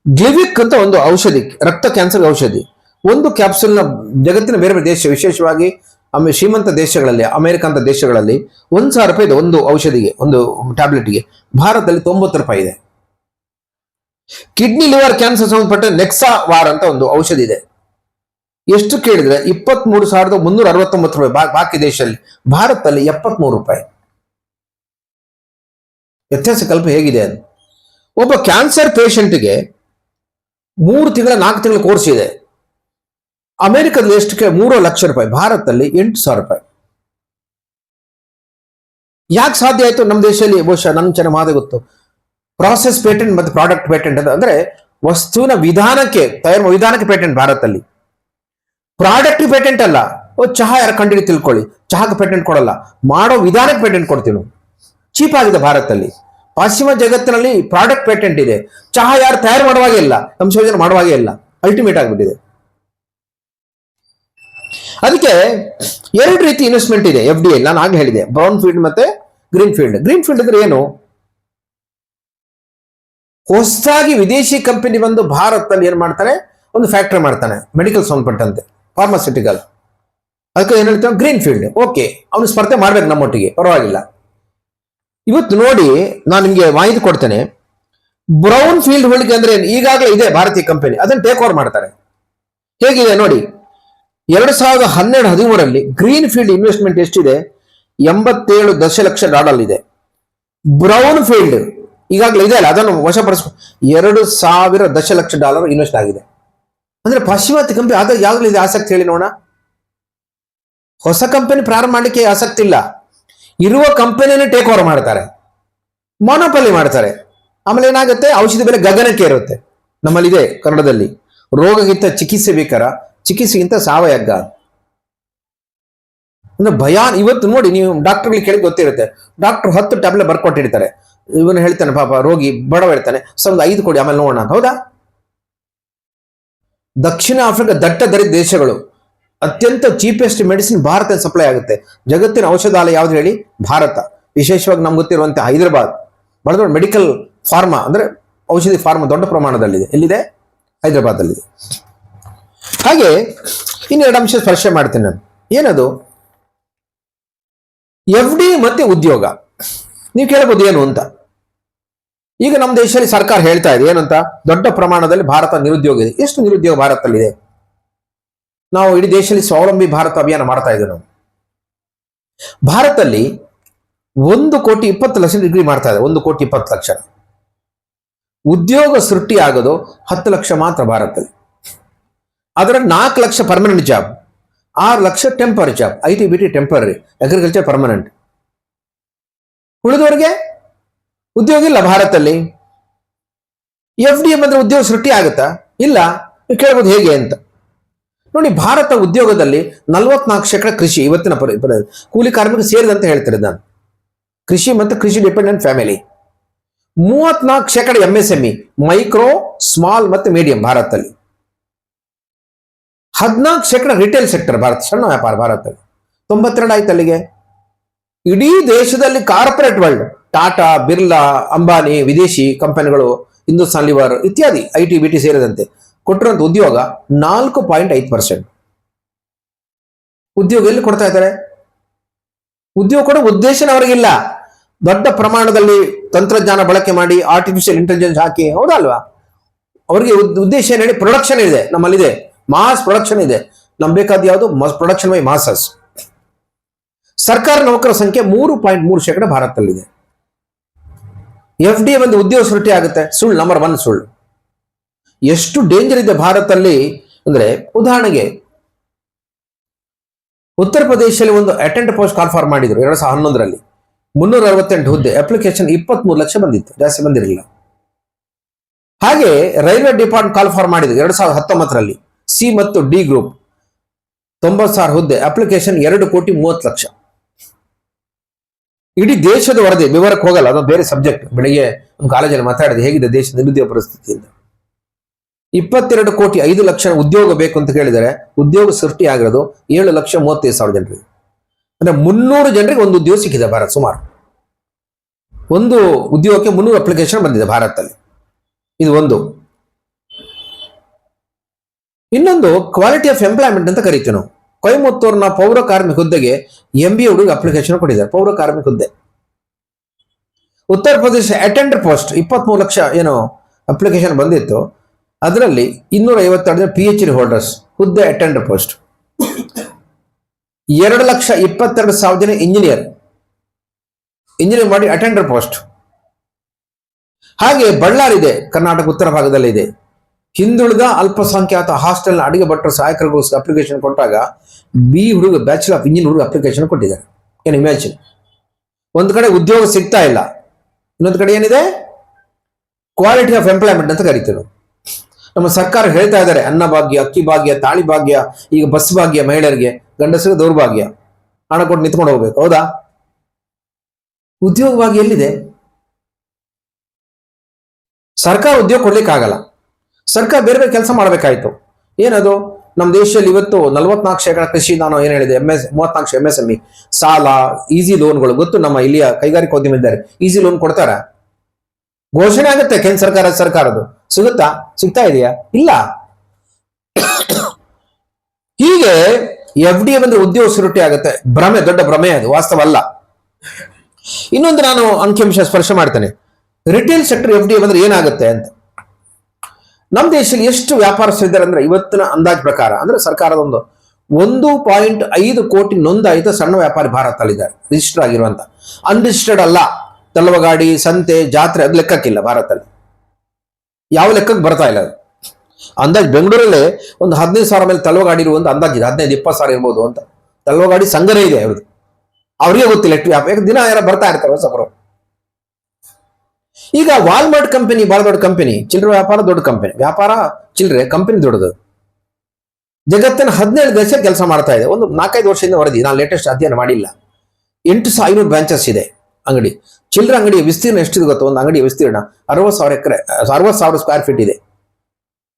ಗ್ಲಿವಿಕ್ ಅಂತ ಒಂದು ಔಷಧಿ, ರಕ್ತ ಕ್ಯಾನ್ಸರ್ ಔಷಧಿ. ಒಂದು ಕ್ಯಾಪ್ಸುಲ್ನ ಜಗತ್ತಿನ ಬೇರೆ ಬೇರೆ ದೇಶ, ವಿಶೇಷವಾಗಿ ಆಮೇಲೆ ಶ್ರೀಮಂತ ದೇಶಗಳಲ್ಲಿ ಅಮೆರಿಕ ಅಂತ ದೇಶಗಳಲ್ಲಿ, ಒಂದು ಸಾವಿರ ರೂಪಾಯಿ ಇದೆ ಒಂದು ಔಷಧಿಗೆ, ಒಂದು ಟ್ಯಾಬ್ಲೆಟ್ಗೆ ಭಾರತದಲ್ಲಿ ತೊಂಬತ್ತು ರೂಪಾಯಿ ಇದೆ. ಕಿಡ್ನಿ ಲಿವರ್ ಕ್ಯಾನ್ಸರ್ ಸಂಬಂಧಪಟ್ಟ ನೆಕ್ಸಾ ವಾರ್ ಅಂತ ಒಂದು ಔಷಧಿ ಇದೆ. ಎಷ್ಟು ಕೇಳಿದ್ರೆ ಇಪ್ಪತ್ಮೂರು ಸಾವಿರದ ಮುನ್ನೂರ ಅರವತ್ತೊಂಬತ್ತು ರೂಪಾಯಿ ಬಾಕಿ ದೇಶದಲ್ಲಿ, ಭಾರತದಲ್ಲಿ ಎಪ್ಪತ್ಮೂರು ರೂಪಾಯಿ. ವ್ಯತ್ಯಾಸ ಕಲ್ಪ ಹೇಗಿದೆ ಅದು. ಒಬ್ಬ ಕ್ಯಾನ್ಸರ್ ಪೇಷಂಟ್ಗೆ ಮೂರು ತಿಂಗಳ, ನಾಲ್ಕು ತಿಂಗಳ ಕೋರ್ಸ್ ಇದೆ. ಅಮೆರಿಕದಲ್ಲಿ ಎಷ್ಟು ಮೂರು ಲಕ್ಷ ರೂಪಾಯಿ, ಭಾರತದಲ್ಲಿ ಎಂಟು ಸಾವಿರ ರೂಪಾಯಿ. ಯಾಕೆ ಸಾಧ್ಯ ಆಯ್ತು? ನಮ್ಮ ದೇಶದಲ್ಲಿ ಬಹುಶಃ ನನ್ನ ಚೆನ್ನಾಗಿ ಮಾತೆ ಗೊತ್ತು. ಪ್ರಾಸೆಸ್ ಪೇಟೆಂಟ್ ಮತ್ತು ಪ್ರಾಡಕ್ಟ್ ಪೇಟೆಂಟ್ ಅಂತ ಅಂದ್ರೆ ವಸ್ತುವಿನ ವಿಧಾನಕ್ಕೆ ತಯಾರು ವಿಧಾನಕ್ಕೆ ಪೇಟೆಂಟ್ ಭಾರತದಲ್ಲಿ. ಪ್ರಾಡಕ್ಟ್ ಪೇಟೆಂಟ್ ಅಲ್ಲ. ಓ, ಚಹಾ ಯಾರು ಕಂಡಿಡಿ ತಿಳ್ಕೊಳ್ಳಿ. ಚಹಾಕ್ಕೆ ಪೇಟೆಂಟ್ ಕೊಡಲ್ಲ. ಮಾಡೋ ವಿಧಾನಕ್ಕೆ ಪೇಟೆಂಟ್ ಕೊಡ್ತೀವಿ ನಾವು. ಚೀಪ್ ಆಗಿದೆ ಭಾರತದಲ್ಲಿ. ಪಾಶ್ಚಿಮ ಜಗತ್ತಿನಲ್ಲಿ ಪ್ರಾಡಕ್ಟ್ ಪೇಟೆಂಟ್ ಇದೆ. ಚಹಾ ಯಾರು ತಯಾರು ಮಾಡುವಾಗೇ ಇಲ್ಲ. ಸಂಶೋಧನೆ ಮಾಡುವಾಗೆ ಇಲ್ಲ. ಅಲ್ಟಿಮೇಟ್ ಆಗಿಬಿಟ್ಟಿದೆ. ಅದಕ್ಕೆ ಎರಡು ರೀತಿ ಇನ್ವೆಸ್ಟ್ಮೆಂಟ್ ಇದೆ ಎಫ್ ಡಿ ಎಲ್ ನಾನು ಆಗ ಹೇಳಿದೆ. ಬ್ರೌನ್ ಫೀಲ್ಡ್ ಮತ್ತೆ ಗ್ರೀನ್ ಫೀಲ್ಡ್ ಗ್ರೀನ್ ಫೀಲ್ಡ್ ಅಂದ್ರೆ ಏನು? ಹೊಸದಾಗಿ ವಿದೇಶಿ ಕಂಪನಿ ಬಂದು ಭಾರತದಲ್ಲಿ ಏನು ಮಾಡ್ತಾನೆ? ಒಂದು ಫ್ಯಾಕ್ಟ್ರಿ ಮಾಡ್ತಾನೆ ಮೆಡಿಕಲ್ ಸಂಬಂಧಪಟ್ಟಂತೆ ಫಾರ್ಮಾಸ್ಯೂಟಿಕಲ್ ಅದಕ್ಕೆ ಏನು ಹೇಳ್ತಾನೆ? ಗ್ರೀನ್ ಫೀಲ್ಡ್ ಓಕೆ ಅವನು ಸ್ಪರ್ಧೆ ಮಾಡ್ಬೇಕು ನಮ್ಮೊಟ್ಟಿಗೆ, ಪರವಾಗಿಲ್ಲ. ಇವತ್ತು ನೋಡಿ, ನಾನು ನಿಮಗೆ ಮಾಹಿತಿ ಕೊಡ್ತೇನೆ. ಬ್ರೌನ್ ಫೀಲ್ಡ್ ಹೋಲಿಕೆ ಅಂದ್ರೆ? ಈಗಾಗಲೇ ಇದೆ ಭಾರತೀಯ ಕಂಪನಿ, ಅದನ್ನು ಟೇಕ್ ಓವರ್ ಮಾಡ್ತಾರೆ. ಹೇಗಿದೆ ನೋಡಿ? ಎರಡು ಸಾವಿರದ ಹನ್ನೆರಡು ಹದಿಮೂರರಲ್ಲಿ ಗ್ರೀನ್ ಫೀಲ್ಡ್ ಇನ್ವೆಸ್ಟ್ಮೆಂಟ್ ಎಷ್ಟಿದೆ? ಎಂಬತ್ತೇಳು ದಶಲಕ್ಷ ಡಾಲರ್ ಇದೆ ಬ್ರೌನ್ ಫೀಲ್ಡ್ ಈಗಾಗಲೇ ಇದೆ ಅಲ್ಲ, ಅದನ್ನು ವಶಪಡಿಸ್ಕೊ, ಎರಡು ಸಾವಿರ ದಶಲಕ್ಷ ಡಾಲರ್ ಇನ್ವೆಸ್ಟ್ ಆಗಿದೆ. ಅಂದ್ರೆ ಪಾಶ್ಚಿಮಾತ್ಯ ಕಂಪನಿ ಆದ ಯಾವಾಗಲೂ ಇದೆ ಆಸಕ್ತಿ ಹೇಳಿ ನೋಡೋಣ. ಹೊಸ ಕಂಪನಿ ಪ್ರಾರಂಭ ಮಾಡಲಿಕ್ಕೆ ಆಸಕ್ತಿ ಇಲ್ಲ. ಇರುವ ಕಂಪನಿಯನ್ನು ಟೇಕ್ ಓವರ್ ಮಾಡ್ತಾರೆ. ಮೊನೋಪಲಿ ಮಾಡ್ತಾರೆ. ಆಮೇಲೆ ಏನಾಗುತ್ತೆ? ಔಷಧಿ ಬೆಲೆ ಗಗನಕ್ಕೆ ಇರುತ್ತೆ ನಮ್ಮಲ್ಲಿದೆ ಕನ್ನಡದಲ್ಲಿ. ರೋಗಕ್ಕಿಂತ ಚಿಕಿತ್ಸೆ ಬೇಕಾರ? ಚಿಕಿತ್ಸೆಗಿಂತ ಸಾವಯಗ್ಗ ಅಂದ್ರೆ ಭಯ ಇವತ್ತು ನೋಡಿ ನೀವು ಡಾಕ್ಟರ್ಗಳಿಗೆ ಕೇಳಿ ಗೊತ್ತಿರುತ್ತೆ. ಡಾಕ್ಟರ್ ಹತ್ತು ಟ್ಯಾಬ್ಲೆಟ್ ಬರ್ಕೊಟ್ಟಿರ್ತಾರೆ. ಇವನು ಹೇಳ್ತಾನೆ, ಪಾಪ ರೋಗಿ ಬಡವ ಹೇಳ್ತಾನೆ ಸರ್ ಒಂದು ಐದು ಕೊಡಿ ಆಮೇಲೆ ನೋಡೋಣ ಅಂತ, ಹೌದಾ? ದಕ್ಷಿಣ ಆಫ್ರಿಕಾ ದಟ್ಟ ದರಿದ ದೇಶಗಳು, ಅತ್ಯಂತ ಚೀಪೆಸ್ಟ್ ಮೆಡಿಸಿನ್ ಭಾರತ ಸಪ್ಲೈ ಆಗುತ್ತೆ. ಜಗತ್ತಿನ ಔಷಧಾಲಯ ಯಾವ್ದು ಹೇಳಿ? ಭಾರತ. ವಿಶೇಷವಾಗಿ ನಮ್ಗೆ ಗೊತ್ತಿರುವಂತೆ ಹೈದರಾಬಾದ್. ಬಹಳ ದೊಡ್ಡ ಮೆಡಿಕಲ್ ಫಾರ್ಮಾ ಅಂದ್ರೆ ಔಷಧಿ ಫಾರ್ಮಾ ದೊಡ್ಡ ಪ್ರಮಾಣದಲ್ಲಿದೆ. ಎಲ್ಲಿದೆ? ಹೈದರಾಬಾದಲ್ಲಿದೆ ಹಾಗೆ ಇನ್ನೆರಡು ಅಂಶ ಸ್ಪರ್ಶ ಮಾಡ್ತೀನಿ ನಾನು. ಏನದು? ಎಫ್ ಡಿ ಮತ್ತೆ ಉದ್ಯೋಗ. ನೀವು ಕೇಳಬಹುದು ಏನು ಅಂತ. ಈಗ ನಮ್ಮ ದೇಶದಲ್ಲಿ ಸರ್ಕಾರ ಹೇಳ್ತಾ ಇದೆ, ಏನಂತ? ದೊಡ್ಡ ಪ್ರಮಾಣದಲ್ಲಿ ಭಾರತ ನಿರುದ್ಯೋಗ ಇದೆ. ಎಷ್ಟು ನಿರುದ್ಯೋಗ ಭಾರತದಲ್ಲಿದೆ ನಾವು ಇಡೀ ದೇಶದಲ್ಲಿ ಸ್ವಾವಲಂಬಿ ಭಾರತ ಅಭಿಯಾನ ಮಾಡ್ತಾ ಇದ್ದೇವೆ ನಾವು. ಭಾರತದಲ್ಲಿ ಒಂದು ಕೋಟಿ ಇಪ್ಪತ್ತು ಲಕ್ಷ ಡಿಗ್ರಿ ಮಾಡ್ತಾ ಇದೆ, ಒಂದು ಕೋಟಿ ಇಪ್ಪತ್ತು ಲಕ್ಷ. ಉದ್ಯೋಗ ಸೃಷ್ಟಿ ಆಗೋದು ಹತ್ತು ಲಕ್ಷ ಮಾತ್ರ ಭಾರತದಲ್ಲಿ. ಅದರ ನಾಲ್ಕು ಲಕ್ಷ ಪರ್ಮನೆಂಟ್ ಜಾಬ್ ಆರು lakh temporary job I T B T temporary agriculture permanent ಉಳಿದವರಿಗೆ ಉದ್ಯೋಗ ಇಲ್ಲ ಭಾರತದಲ್ಲಿ. ಎಫ್ ಡಿ ಬಂದ್ರೆ ಉದ್ಯೋಗ ಸೃಷ್ಟಿ ಆಗುತ್ತಾ? ಇಲ್ಲ. ಕೇಳ್ಬೋದು ಹೇಗೆ ಅಂತ. ನೋಡಿ, ಭಾರತ ಉದ್ಯೋಗದಲ್ಲಿ ನಲವತ್ನಾಲ್ಕು ಶೇಕಡ ಕೃಷಿ, ಇವತ್ತಿನ ಪರಿ ಕೂಲಿ ಕಾರ್ಮಿಕ ಸೇರಿದಂತೆ ಹೇಳ್ತಾರೆ ನಾನು. ಕೃಷಿ ಮತ್ತು ಕೃಷಿ ಡಿಪೆಂಡೆಂಟ್ ಫ್ಯಾಮಿಲಿ. ಮೂವತ್ನಾಲ್ಕು ಶೇಕಡ M S M E micro, small ಮತ್ತು ಮೀಡಿಯಂ ಭಾರತದಲ್ಲಿ. ಹದಿನಾಲ್ಕು ಶೇಕಡ ರಿಟೇಲ್ ಸೆಕ್ಟರ್ ಭಾರತ, ಸಣ್ಣ ವ್ಯಾಪಾರ ಭಾರತದಲ್ಲಿ. ತೊಂಬತ್ತೆರಡು ಆಯ್ತು ಅಲ್ಲಿಗೆ. ಇಡೀ ದೇಶದಲ್ಲಿ ಕಾರ್ಪೊರೇಟ್ ವರ್ಲ್ಡ್ ಟಾಟಾ, ಬಿರ್ಲಾ, ಅಂಬಾನಿ, ವಿದೇಶಿ ಕಂಪನಿಗಳು, ಹಿಂದೂಸ್ತಾನ್, ಲಿವರ್ ಇತ್ಯಾದಿ ಐ ಟಿ ಬಿ ಟಿ ಸೇರಿದಂತೆ ಕೊಟ್ಟಿರುವಂತಹ ಉದ್ಯೋಗ ನಾಲ್ಕು ಪಾಯಿಂಟ್ ಐದು ಪರ್ಸೆಂಟ್. ಉದ್ಯೋಗ ಎಲ್ಲಿ ಕೊಡ್ತಾ ಇದ್ದಾರೆ? ಉದ್ಯೋಗ ಕೊಡೋ ಉದ್ದೇಶನ ಅವರಿಗಿಲ್ಲ. ದೊಡ್ಡ ಪ್ರಮಾಣದಲ್ಲಿ ತಂತ್ರಜ್ಞಾನ ಬಳಕೆ ಮಾಡಿ ಆರ್ಟಿಫಿಷಿಯಲ್ ಇಂಟೆಲಿಜೆನ್ಸ್ ಹಾಕಿ ಹೌದಲ್ವಾ ಅವರಿಗೆ ಉದ್- ಉದ್ದೇಶ ಏನು ಹೇಳಿ ಪ್ರೊಡಕ್ಷನ್ ಇದೆ, ನಮ್ಮಲ್ಲಿದೆ. ಮಾಸ್ ಪ್ರೊಡಕ್ಷನ್ ಇದೆ. ನಮ್ಗೆ ಬೇಕಾದ ಯಾವುದು? ಪ್ರೊಡಕ್ಷನ್ ಬೈ ಮಾಸಸ್ ಸರ್ಕಾರ ನೌಕರ ಸಂಖ್ಯೆ ಮೂರು ಪಾಯಿಂಟ್ ಮೂರು ಶೇಕಡ ಭಾರತದಲ್ಲಿದೆ. ಎಫ್ ಡಿ ಒಂದು ಉದ್ಯೋಗ ಸೃಷ್ಟಿ ಆಗುತ್ತೆ. ಸುಳ್ಳು ನಂಬರ್ ಒನ್ ಸುಳ್ಳು. ಎಷ್ಟು ಡೇಂಜರ್ ಇದೆ ಭಾರತದಲ್ಲಿ ಅಂದ್ರೆ ಉದಾಹರಣೆಗೆ ಉತ್ತರ ಪ್ರದೇಶದಲ್ಲಿ ಒಂದು ಅಟೆಂಡ್ ಪೋಸ್ಟ್ ಕಾನ್ಫರ್ಮ್ ಮಾಡಿದ್ರು ಎರಡ್ ಸಾವಿರದ ಹನ್ನೊಂದರಲ್ಲಿ. ಮುನ್ನೂರ ಅರವತ್ತೆಂಟು ಹುದ್ದೆ. ಅಪ್ಲಿಕೇಶನ್ ಇಪ್ಪತ್ಮೂರು ಲಕ್ಷ ಬಂದಿತ್ತು. ಜಾಸ್ತಿ ಬಂದಿರಲಿಲ್ಲ. ಹಾಗೆ ರೈಲ್ವೆ ಡಿಪಾರ್ಟ್ಮೆಂಟ್ ಕಾಲ್ ಫಾರ್ ಮಾಡಿದ್ರು ಎರಡ್ ಸಾವಿರದ ಹತ್ತೊಂಬತ್ತರಲ್ಲಿ. ಸಿ ಮತ್ತು ಡಿ ಗ್ರೂಪ್ ತೊಂಬತ್ತು ಸಾವಿರ ಹುದ್ದೆ. ಅಪ್ಲಿಕೇಶನ್ ಎರಡು ಕೋಟಿ ಮೂವತ್ತು ಲಕ್ಷ. ಇಡೀ ದೇಶದ ವರದಿ ವಿವರಕ್ಕೆ ಹೋಗಲ್ಲ ಅದೊಂದು ಬೇರೆ ಸಬ್ಜೆಕ್ಟ್ ಬೆಳಿಗ್ಗೆ ಒಂದು ಕಾಲೇಜಲ್ಲಿ ಮಾತಾಡಿದೆ ಹೇಗಿದೆ ದೇಶದ ನಿರುದ್ಯೋಗ ಪರಿಸ್ಥಿತಿ ಅಂತ. ಇಪ್ಪತ್ತೆರಡು ಕೋಟಿ ಐದು ಲಕ್ಷ ಉದ್ಯೋಗ ಬೇಕು ಅಂತ ಕೇಳಿದರೆ, ಉದ್ಯೋಗ ಸೃಷ್ಟಿ ಆಗಿರೋದು ಏಳು ಲಕ್ಷ ಮೂವತ್ತೈದು ಸಾವಿರ ಜನರಿಗೆ. ಅಂದ್ರೆ ಮುನ್ನೂರು ಜನರಿಗೆ ಒಂದು ಉದ್ಯೋಗ ಸಿಕ್ಕಿದೆ ಭಾರತ, ಸುಮಾರು. ಒಂದು ಉದ್ಯೋಗಕ್ಕೆ ಮುನ್ನೂರು ಅಪ್ಲಿಕೇಶನ್ ಬಂದಿದೆ ಭಾರತದಲ್ಲಿ. ಇದು ಒಂದು. ಇನ್ನೊಂದು ಕ್ವಾಲಿಟಿ ಆಫ್ ಎಂಪ್ಲಾಯ್ಮೆಂಟ್ ಅಂತ ಕರಿತೀವಿ ನಾವು. ಕೊಯಮತ್ತೂರಿನ ಪೌರ ಕಾರ್ಮಿಕ ಹುದ್ದೆಗೆ ಎಂ ಬಿ ಹುಡುಗ ಅಪ್ಲಿಕೇಶನ್ ಕೊಟ್ಟಿದ್ದಾರೆ. ಪೌರ ಕಾರ್ಮಿಕ ಹುದ್ದೆ. ಉತ್ತರ ಪ್ರದೇಶ ಅಟೆಂಡರ್ ಪೋಸ್ಟ್ ಇಪ್ಪತ್ಮೂರು ಲಕ್ಷ ಏನು ಅಪ್ಲಿಕೇಶನ್ ಬಂದಿತ್ತು. ಅದರಲ್ಲಿ ಇನ್ನೂರ ಐವತ್ತೆರಡು ಪಿ ಎಚ್ ಡಿ ಹೋಲ್ಡರ್ಸ್ ಹುದ್ದೆ ಅಟೆಂಡರ್ ಪೋಸ್ಟ್ ಎರಡು ಲಕ್ಷ ಇಪ್ಪತ್ತೆರಡು ಸಾವಿರ ಜನ ಇಂಜಿನಿಯರ್ ಇಂಜಿನಿಯರ್ ಮಾಡಿ ಅಟೆಂಡರ್ ಪೋಸ್ಟ್ ಹಾಗೆ ಬಳ್ಳಾರಿ ಇದೆ, ಕರ್ನಾಟಕ ಉತ್ತರ ಭಾಗದಲ್ಲಿ ಇದೆ. ಹಿಂದುಳಿದ ಅಲ್ಪಸಂಖ್ಯಾತ ಹಾಸ್ಟೆಲ್ ಅಡಿಗೆ ಭಟ್ರ ಸಹಾಯಕರಿಗೋಸ್ಕರ ಅಪ್ಲಿಕೇಶನ್ ಕೊಟ್ಟಾಗ ಬಿ ಹುಡುಗ ಬ್ಯಾಚುಲರ್ ಆಫ್ ಇಂಜಿನಿಯರ್ ಹುಡುಗ ಅಪ್ಲಿಕೇಶನ್ ಕೊಟ್ಟಿದ್ದಾರೆ. ಏನು ಇಮ್ಯಾಜಿನ್ ಒಂದು ಕಡೆ ಉದ್ಯೋಗ ಸಿಗ್ತಾ ಇಲ್ಲ. ಇನ್ನೊಂದು ಕಡೆ ಏನಿದೆ? ಕ್ವಾಲಿಟಿ ಆಫ್ ಎಂಪ್ಲಾಯ್ಮೆಂಟ್ ಅಂತ ಕರಿತೀವಿ ನಮ್ಮ ಸರ್ಕಾರ ಹೇಳ್ತಾ ಇದ್ದಾರೆ, ಅನ್ನ ಭಾಗ್ಯ, ಅಕ್ಕಿ ಭಾಗ್ಯ, ತಾಳಿ ಭಾಗ್ಯ, ಈಗ ಬಸ್ ಭಾಗ್ಯ ಮಹಿಳೆಯರಿಗೆ, ಗಂಡಸರಿಗೆ ದೌರ್ಭಾಗ್ಯ. ಹಣ ಕೊಟ್ಟು ನಿಂತ್ಕೊಂಡು ಹೋಗ್ಬೇಕು, ಹೌದಾ? ಉದ್ಯೋಗ ಭಾಗ್ಯ ಎಲ್ಲಿದೆ? ಸರ್ಕಾರ ಉದ್ಯೋಗ ಕೊಡ್ಲಿಕ್ಕೆ ಆಗಲ್ಲ ಸರ್ಕಾರ ಬೇರೆ ಬೇರೆ ಕೆಲಸ ಮಾಡಬೇಕಾಯ್ತು. ಏನದು? ನಮ್ಮ ದೇಶದಲ್ಲಿ ಇವತ್ತು ನಲವತ್ನಾಲ್ಕು ಶೇಕಡ ಕೃಷಿ, ನಾನು ಏನ್ ಹೇಳಿದೆ ಎಂ ಎಸ್ ಮೂವತ್ನಾಲ್ಕು ಎಂ ಎಸ್ ಎಂ ಇ ಸಾಲ ಈಸಿ ಲೋನ್ಗಳು ಗೊತ್ತು ನಮ್ಮ ಇಲ್ಲಿಯ ಕೈಗಾರಿಕೋದ್ಯಮ ಇದ್ದಾರೆ ಈಸಿ ಲೋನ್ ಕೊಡ್ತಾರ? ಘೋಷಣೆ ಆಗುತ್ತೆ ಕೇಂದ್ರ ಸರ್ಕಾರ, ಸರ್ಕಾರದ್ದು. ಸಿಗುತ್ತಾ? ಸಿಗ್ತಾ ಇದೆಯಾ? ಇಲ್ಲ. ಹೀಗೆ ಎಫ್ ಡಿ ಬಂದ್ರೆ ಉದ್ಯೋಗ ಸೃಷ್ಟಿ ಆಗುತ್ತೆ. ಭ್ರಮೆ, ದೊಡ್ಡ ಭ್ರಮೆ ಅದು ವಾಸ್ತವ ಅಲ್ಲ ಇನ್ನೊಂದು ನಾನು ಅಂಕಿಅಂಶ ಸ್ಪರ್ಶ ಮಾಡ್ತೇನೆ. ರಿಟೇಲ್ ಸೆಕ್ಟರ್ ಎಫ್ ಡಿ ಬಂದ್ರೆ ಏನಾಗುತ್ತೆ ಅಂತ. ನಮ್ಮ ದೇಶದಲ್ಲಿ ಎಷ್ಟು ವ್ಯಾಪಾರಸ್ಥರಿದ್ದಾರೆ ಅಂದ್ರೆ ಇವತ್ತಿನ ಅಂದಾಜು ಪ್ರಕಾರ, ಅಂದ್ರೆ ಸರ್ಕಾರದ ಒಂದು ಒಂದು ಪಾಯಿಂಟ್ ಐದು ಕೋಟಿ ನೋಂದಾಯಿತ ಸಣ್ಣ ವ್ಯಾಪಾರಿ ಭಾರತದಲ್ಲಿದ್ದಾರೆ ರಿಜಿಸ್ಟರ್ ಆಗಿರುವಂತ. ಅನ್ರಿಜಿಸ್ಟರ್ಡ್ ಅಲ್ಲ ತಲವಗಾಡಿ ಸಂತೆ, ಜಾತ್ರೆ, ಅದು ಲೆಕ್ಕಕ್ಕಿಲ್ಲ ಭಾರತದಲ್ಲಿ. ಯಾವ ಲೆಕ್ಕಕ್ಕೆ ಬರ್ತಾ ಇಲ್ಲ ಅದು. ಅಂದಾಜು ಬೆಂಗಳೂರಲ್ಲಿ ಒಂದು ಹದಿನೈದು ಸಾವಿರ ಮೇಲೆ ತಲವಗಾಡಿ ಇರುವಂತ ಅಂದಾಜು ಇದೆ, ಹದಿನೈದು, ಇಪ್ಪತ್ತು ಸಾವಿರ ಇರ್ಬೋದು ಅಂತ. ತಲವಗಾಡಿ ಸಂಘನೇ ಇದೆ ಅವ್ರದ್ದು. ಅವ್ರಿಗೆ ಗೊತ್ತಿಲ್ಲ ಎಷ್ಟು ವ್ಯಾಪಾರ ದಿನ ಯಾರೋ ಬರ್ತಾ ಇರ್ತಾರೆ ಹೊಸಬರು ಈಗ ವಾಲ್ಮಾರ್ಟ್ ಕಂಪನಿ ಬಹಳ ದೊಡ್ಡ ಕಂಪನಿ ಚಿಲ್ಲರೆ ವ್ಯಾಪಾರ ದೊಡ್ಡ ಕಂಪನಿ ವ್ಯಾಪಾರ, ಚಿಲ್ಲರೆ ಕಂಪನಿ ದೊಡ್ಡದು. ಜಗತ್ತಿನ ಹದಿನೇಳು ದೇಶ ಕೆಲಸ ಮಾಡ್ತಾ ಇದೆ. ಒಂದು ನಾಲ್ಕೈದು ವರ್ಷದಿಂದ ವರದಿ. ನಾನು ಲೇಟೆಸ್ಟ್ ಅಧ್ಯಯನ ಮಾಡಿಲ್ಲ. ಎಂಟು ಸಾವಿರ ಐನೂರು ಬ್ರಾಂಚಸ್ ಇದೆ ಅಂಗಡಿ. ಚಿಲ್ಲರೆ ಅಂಗಡಿ ವಿಸ್ತೀರ್ಣ ಎಷ್ಟಿದೆ ಗೊತ್ತಾ? ಒಂದು ಅಂಗಡಿ ವಿಸ್ತೀರ್ಣ ಅರವತ್ತು ಸಾವಿರ ಎಕರೆ ಅರವತ್ತು ಸಾವಿರ ಸ್ಕ್ವೇರ್ ಫೀಟ್ ಇದೆ.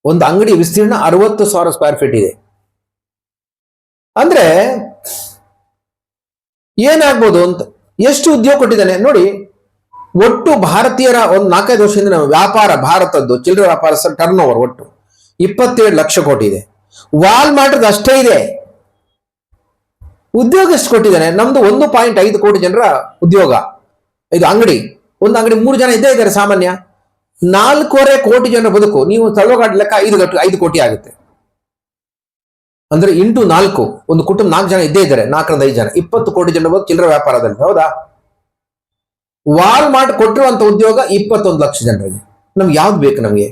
ಒಂದು ಅಂಗಡಿ ವಿಸ್ತೀರ್ಣ ಅರವತ್ತು ಸಾವಿರ ಸ್ಕ್ವೇರ್ ಫೀಟ್ ಇದೆ. ಅಂದ್ರೆ ಏನಾಗ್ಬೋದು ಅಂತ ಎಷ್ಟು ಉದ್ಯೋಗ ಕೊಟ್ಟಿದ್ದಾನೆ? ನೋಡಿ ಒಟ್ಟು ಭಾರತೀಯರ ಒಂದು ನಾಲ್ಕೈದು ವರ್ಷದಿಂದ ನಮ್ಮ ವ್ಯಾಪಾರ ಭಾರತದ್ದು, ಚಿಲ್ಲರೆ ವ್ಯಾಪಾರ ಟರ್ನ್ ಓವರ್ ಒಟ್ಟು ಇಪ್ಪತ್ತೇಳು ಲಕ್ಷ ಕೋಟಿ ಇದೆ. ವಾಲ್ಮಾರ್ಟ್ ಅಷ್ಟೇ ಇದೆ. ಉದ್ಯೋಗ ಎಷ್ಟು ಕೊಟ್ಟಿದ್ದಾನೆ ನಮ್ದು ಒಂದು ಪಾಯಿಂಟ್ ಐದು ಕೋಟಿ ಜನರ ಉದ್ಯೋಗ. ಇದು ಅಂಗಡಿ. ಒಂದು ಅಂಗಡಿ ಮೂರು ಜನ ಇದ್ದೇ ಇದ್ದಾರೆ ಸಾಮಾನ್ಯ. ನಾಲ್ಕೂವರೆ ಕೋಟಿ ಜನರ ಬದುಕು. ನೀವು ತಳ್ಳೋಗಾಡ್ ಲೆಕ್ಕ ಐದು ಐದು ಕೋಟಿ ಆಗುತ್ತೆ. ಅಂದ್ರೆ ಇಂಟು ನಾಲ್ಕು. ಒಂದು ಕುಟುಂಬ ನಾಲ್ಕು ಜನ ಇದ್ದೇ ಇದ್ದಾರೆ. ನಾಲ್ಕರಿಂದ ಐದು ಜನ. ಇಪ್ಪತ್ತು ಕೋಟಿ ಜನರ ಬದುಕು ಚಿಲ್ಲರೆ ವ್ಯಾಪಾರದಲ್ಲಿ. ಹೌದಾ? ವಾಲ್ಮಾರ್ಟ್ ಕೊಟ್ಟಿರುವಂತ ಉದ್ಯೋಗ ಇಪ್ಪತ್ತೊಂದು ಲಕ್ಷ ಜನರಿಗೆ. ನಮ್ಗೆ ಯಾವ್ದು ಬೇಕು ನಮಗೆ?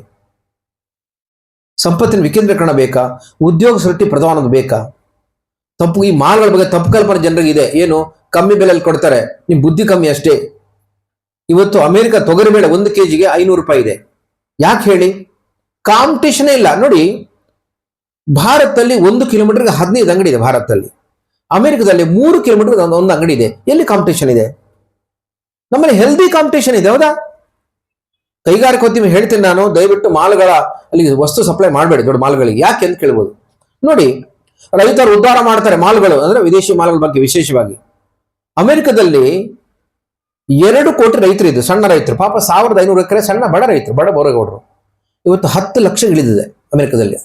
ಸಂಪತ್ತಿನ ವಿಕೇಂದ್ರೀಕರಣ ಬೇಕಾ? ಉದ್ಯೋಗ ಸೃಷ್ಟಿ ಪ್ರಧಾನದ ಬೇಕಾ? ತಪ್ಪು, ಈ ಮಾಲ್ಗಳ ಬಗ್ಗೆ ತಪ್ಪು ಕಲ್ಪನೆ ಜನರಿಗೆ ಇದೆ ಏನು? ಕಮ್ಮಿ ಬೆಲೆಯಲ್ಲಿ ಕೊಡ್ತಾರೆ. ನಿಮ್ ಬುದ್ಧಿ ಕಮ್ಮಿ ಅಷ್ಟೇ. ಇವತ್ತು ಅಮೆರಿಕ ತೊಗರಿಬೇಳೆ ಒಂದು ಕೆ ಜಿಗೆ ಐನೂರು ರೂಪಾಯಿ ಇದೆ. ಯಾಕೆ ಹೇಳಿ? ಕಾಂಪಿಟೇಷನ್ ಇಲ್ಲ. ನೋಡಿ, ಭಾರತದಲ್ಲಿ ಒಂದು ಕಿಲೋಮೀಟರ್ಗೆ ಹದಿನೈದು ಅಂಗಡಿ ಇದೆ ಭಾರತದಲ್ಲಿ. ಅಮೆರಿಕದಲ್ಲಿ ಮೂರು ಕಿಲೋಮೀಟರ್ ಒಂದು ಅಂಗಡಿ ಇದೆ. ಎಲ್ಲಿ ಕಾಂಪಿಟೇಷನ್ ಇದೆ? ನಮ್ಮಲ್ಲಿ ಹೆಲ್ದಿ ಕಾಂಪಿಟೇಷನ್ ಇದೆ, ಹೌದಾ? ಕೈಗಾರಿಕೋದ್ಯಮ ಹೇಳ್ತೀನಿ ನಾನು, ದಯವಿಟ್ಟು ಮಾಲ್ಗಳ, ಅಲ್ಲಿ ವಸ್ತು ಸಪ್ಲೈ ಮಾಡಬೇಡಿ, ದೊಡ್ಡ ಮಾಲ್ಗಳಿಗೆ. ಯಾಕೆ ಅಂತ ಕೇಳ್ಬೋದು? ನೋಡಿ, ರೈತರು ಉದ್ಧಾರ ಮಾಡ್ತಾರೆ ಮಾಲ್ಗಳು, ಅಂದ್ರೆ ವಿದೇಶಿ ಮಾಲ್ಗಳ ಬಗ್ಗೆ ವಿಶೇಷವಾಗಿ. ಅಮೆರಿಕದಲ್ಲಿ ಎರಡು ಕೋಟಿ ರೈತರು ಇದ್ದು ಸಣ್ಣ ರೈತರು. ಪಾಪ ಸಾವಿರದ ಐನೂರು ಎಕರೆ ಸಣ್ಣ ಬಡ ರೈತರು, ಬಡ ಬೋರಗೌಡರು ಇವತ್ತು ಹತ್ತು ಲಕ್ಷ ಇಳಿದಿದೆ ಅಮೆರಿಕದಲ್ಲಿ.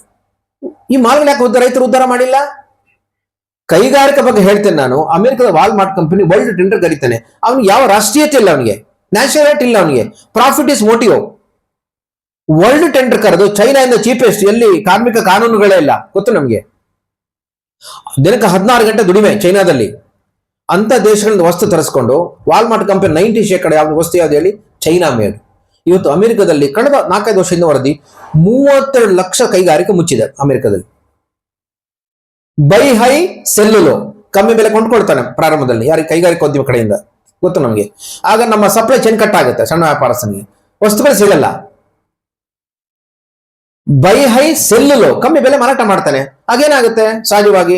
ಈ ಮಾಲ್ಗಳು ಯಾಕೆ ರೈತರು ಉದ್ಧಾರ ಮಾಡಿಲ್ಲ? ಕೈಗಾರಿಕೆ ಬಗ್ಗೆ ಹೇಳ್ತೇನೆ ನಾನು. ಅಮೆರಿಕದ ವಾಲ್ಮಾರ್ಟ್ ಕಂಪನಿ ವರ್ಲ್ಡ್ ಟೆಂಡರ್ ಕರೀತಾನೆ. ಅವನು ಯಾವ ರಾಷ್ಟ್ರೀಯತೆ ಇಲ್ಲ ಅವನಿಗೆ. ನ್ಯಾಷನಾಲಿಟಿ ಇಲ್ಲ ಅವನಿಗೆ. Profit is motive world tender ಕರೆದು ಚೈನಾದಿಂದ ಚೀಪೆಸ್ಟ್ ಎಲ್ಲಿ ಕಾರ್ಮಿಕ ಕಾನೂನುಗಳೇ ಇಲ್ಲ. ಗೊತ್ತು ನಮಗೆ? ದಿನಕ್ಕೆ ಹದಿನಾರು ಗಂಟೆ ದುಡಿಮೆ ಚೈನಾದಲ್ಲಿ. ಅಂತ ದೇಶಗಳಿಂದ ವಸ್ತು ತರಿಸ್ಕೊಂಡು ವಾಲ್ಮಾರ್ಟ್ ಕಂಪನಿ ನೈಂಟಿ ಶೇಕಡ ಯಾವ ವಸ್ತು ಯಾವ್ದು ಹೇಳಿ? ಚೈನಾ ಮೇಡ್ ಇವತ್ತು ಅಮೆರಿಕದಲ್ಲಿ ಕಳೆದ ನಾಲ್ಕೈದು ವರ್ಷದಿಂದ ವರದಿ ಮೂವತ್ತೆರಡು ಲಕ್ಷ ಕೈಗಾರಿಕೆ ಮುಚ್ಚಿದೆ ಅಮೆರಿಕದಲ್ಲಿ. Buy high sell low. ಕಮ್ಮಿ ಬೆಲೆ ಕೊಂಡ್ಕೊಳ್ತಾನೆ ಪ್ರಾರಂಭದಲ್ಲಿ, ಯಾರಿಗೆ ಕೈಗಾರಿಕೋದ್ಯಮ ಕಡೆಯಿಂದ. ಗೊತ್ತು ನಮಗೆ? ಆಗ ನಮ್ಮ ಸಪ್ಲೈ ಚೈನ್ ಕಟ್ ಆಗುತ್ತೆ ಸಣ್ಣ ವ್ಯಾಪಾರಸ್ಥನಿಗೆ ವಸ್ತುಗಳು ಸಿಗಲ್ಲ. Buy high sell low. ಕಮ್ಮಿ ಬೆಲೆ ಮಾರಾಟ ಮಾಡ್ತಾನೆ. ಆಗೇನಾಗುತ್ತೆ ಸಹಜವಾಗಿ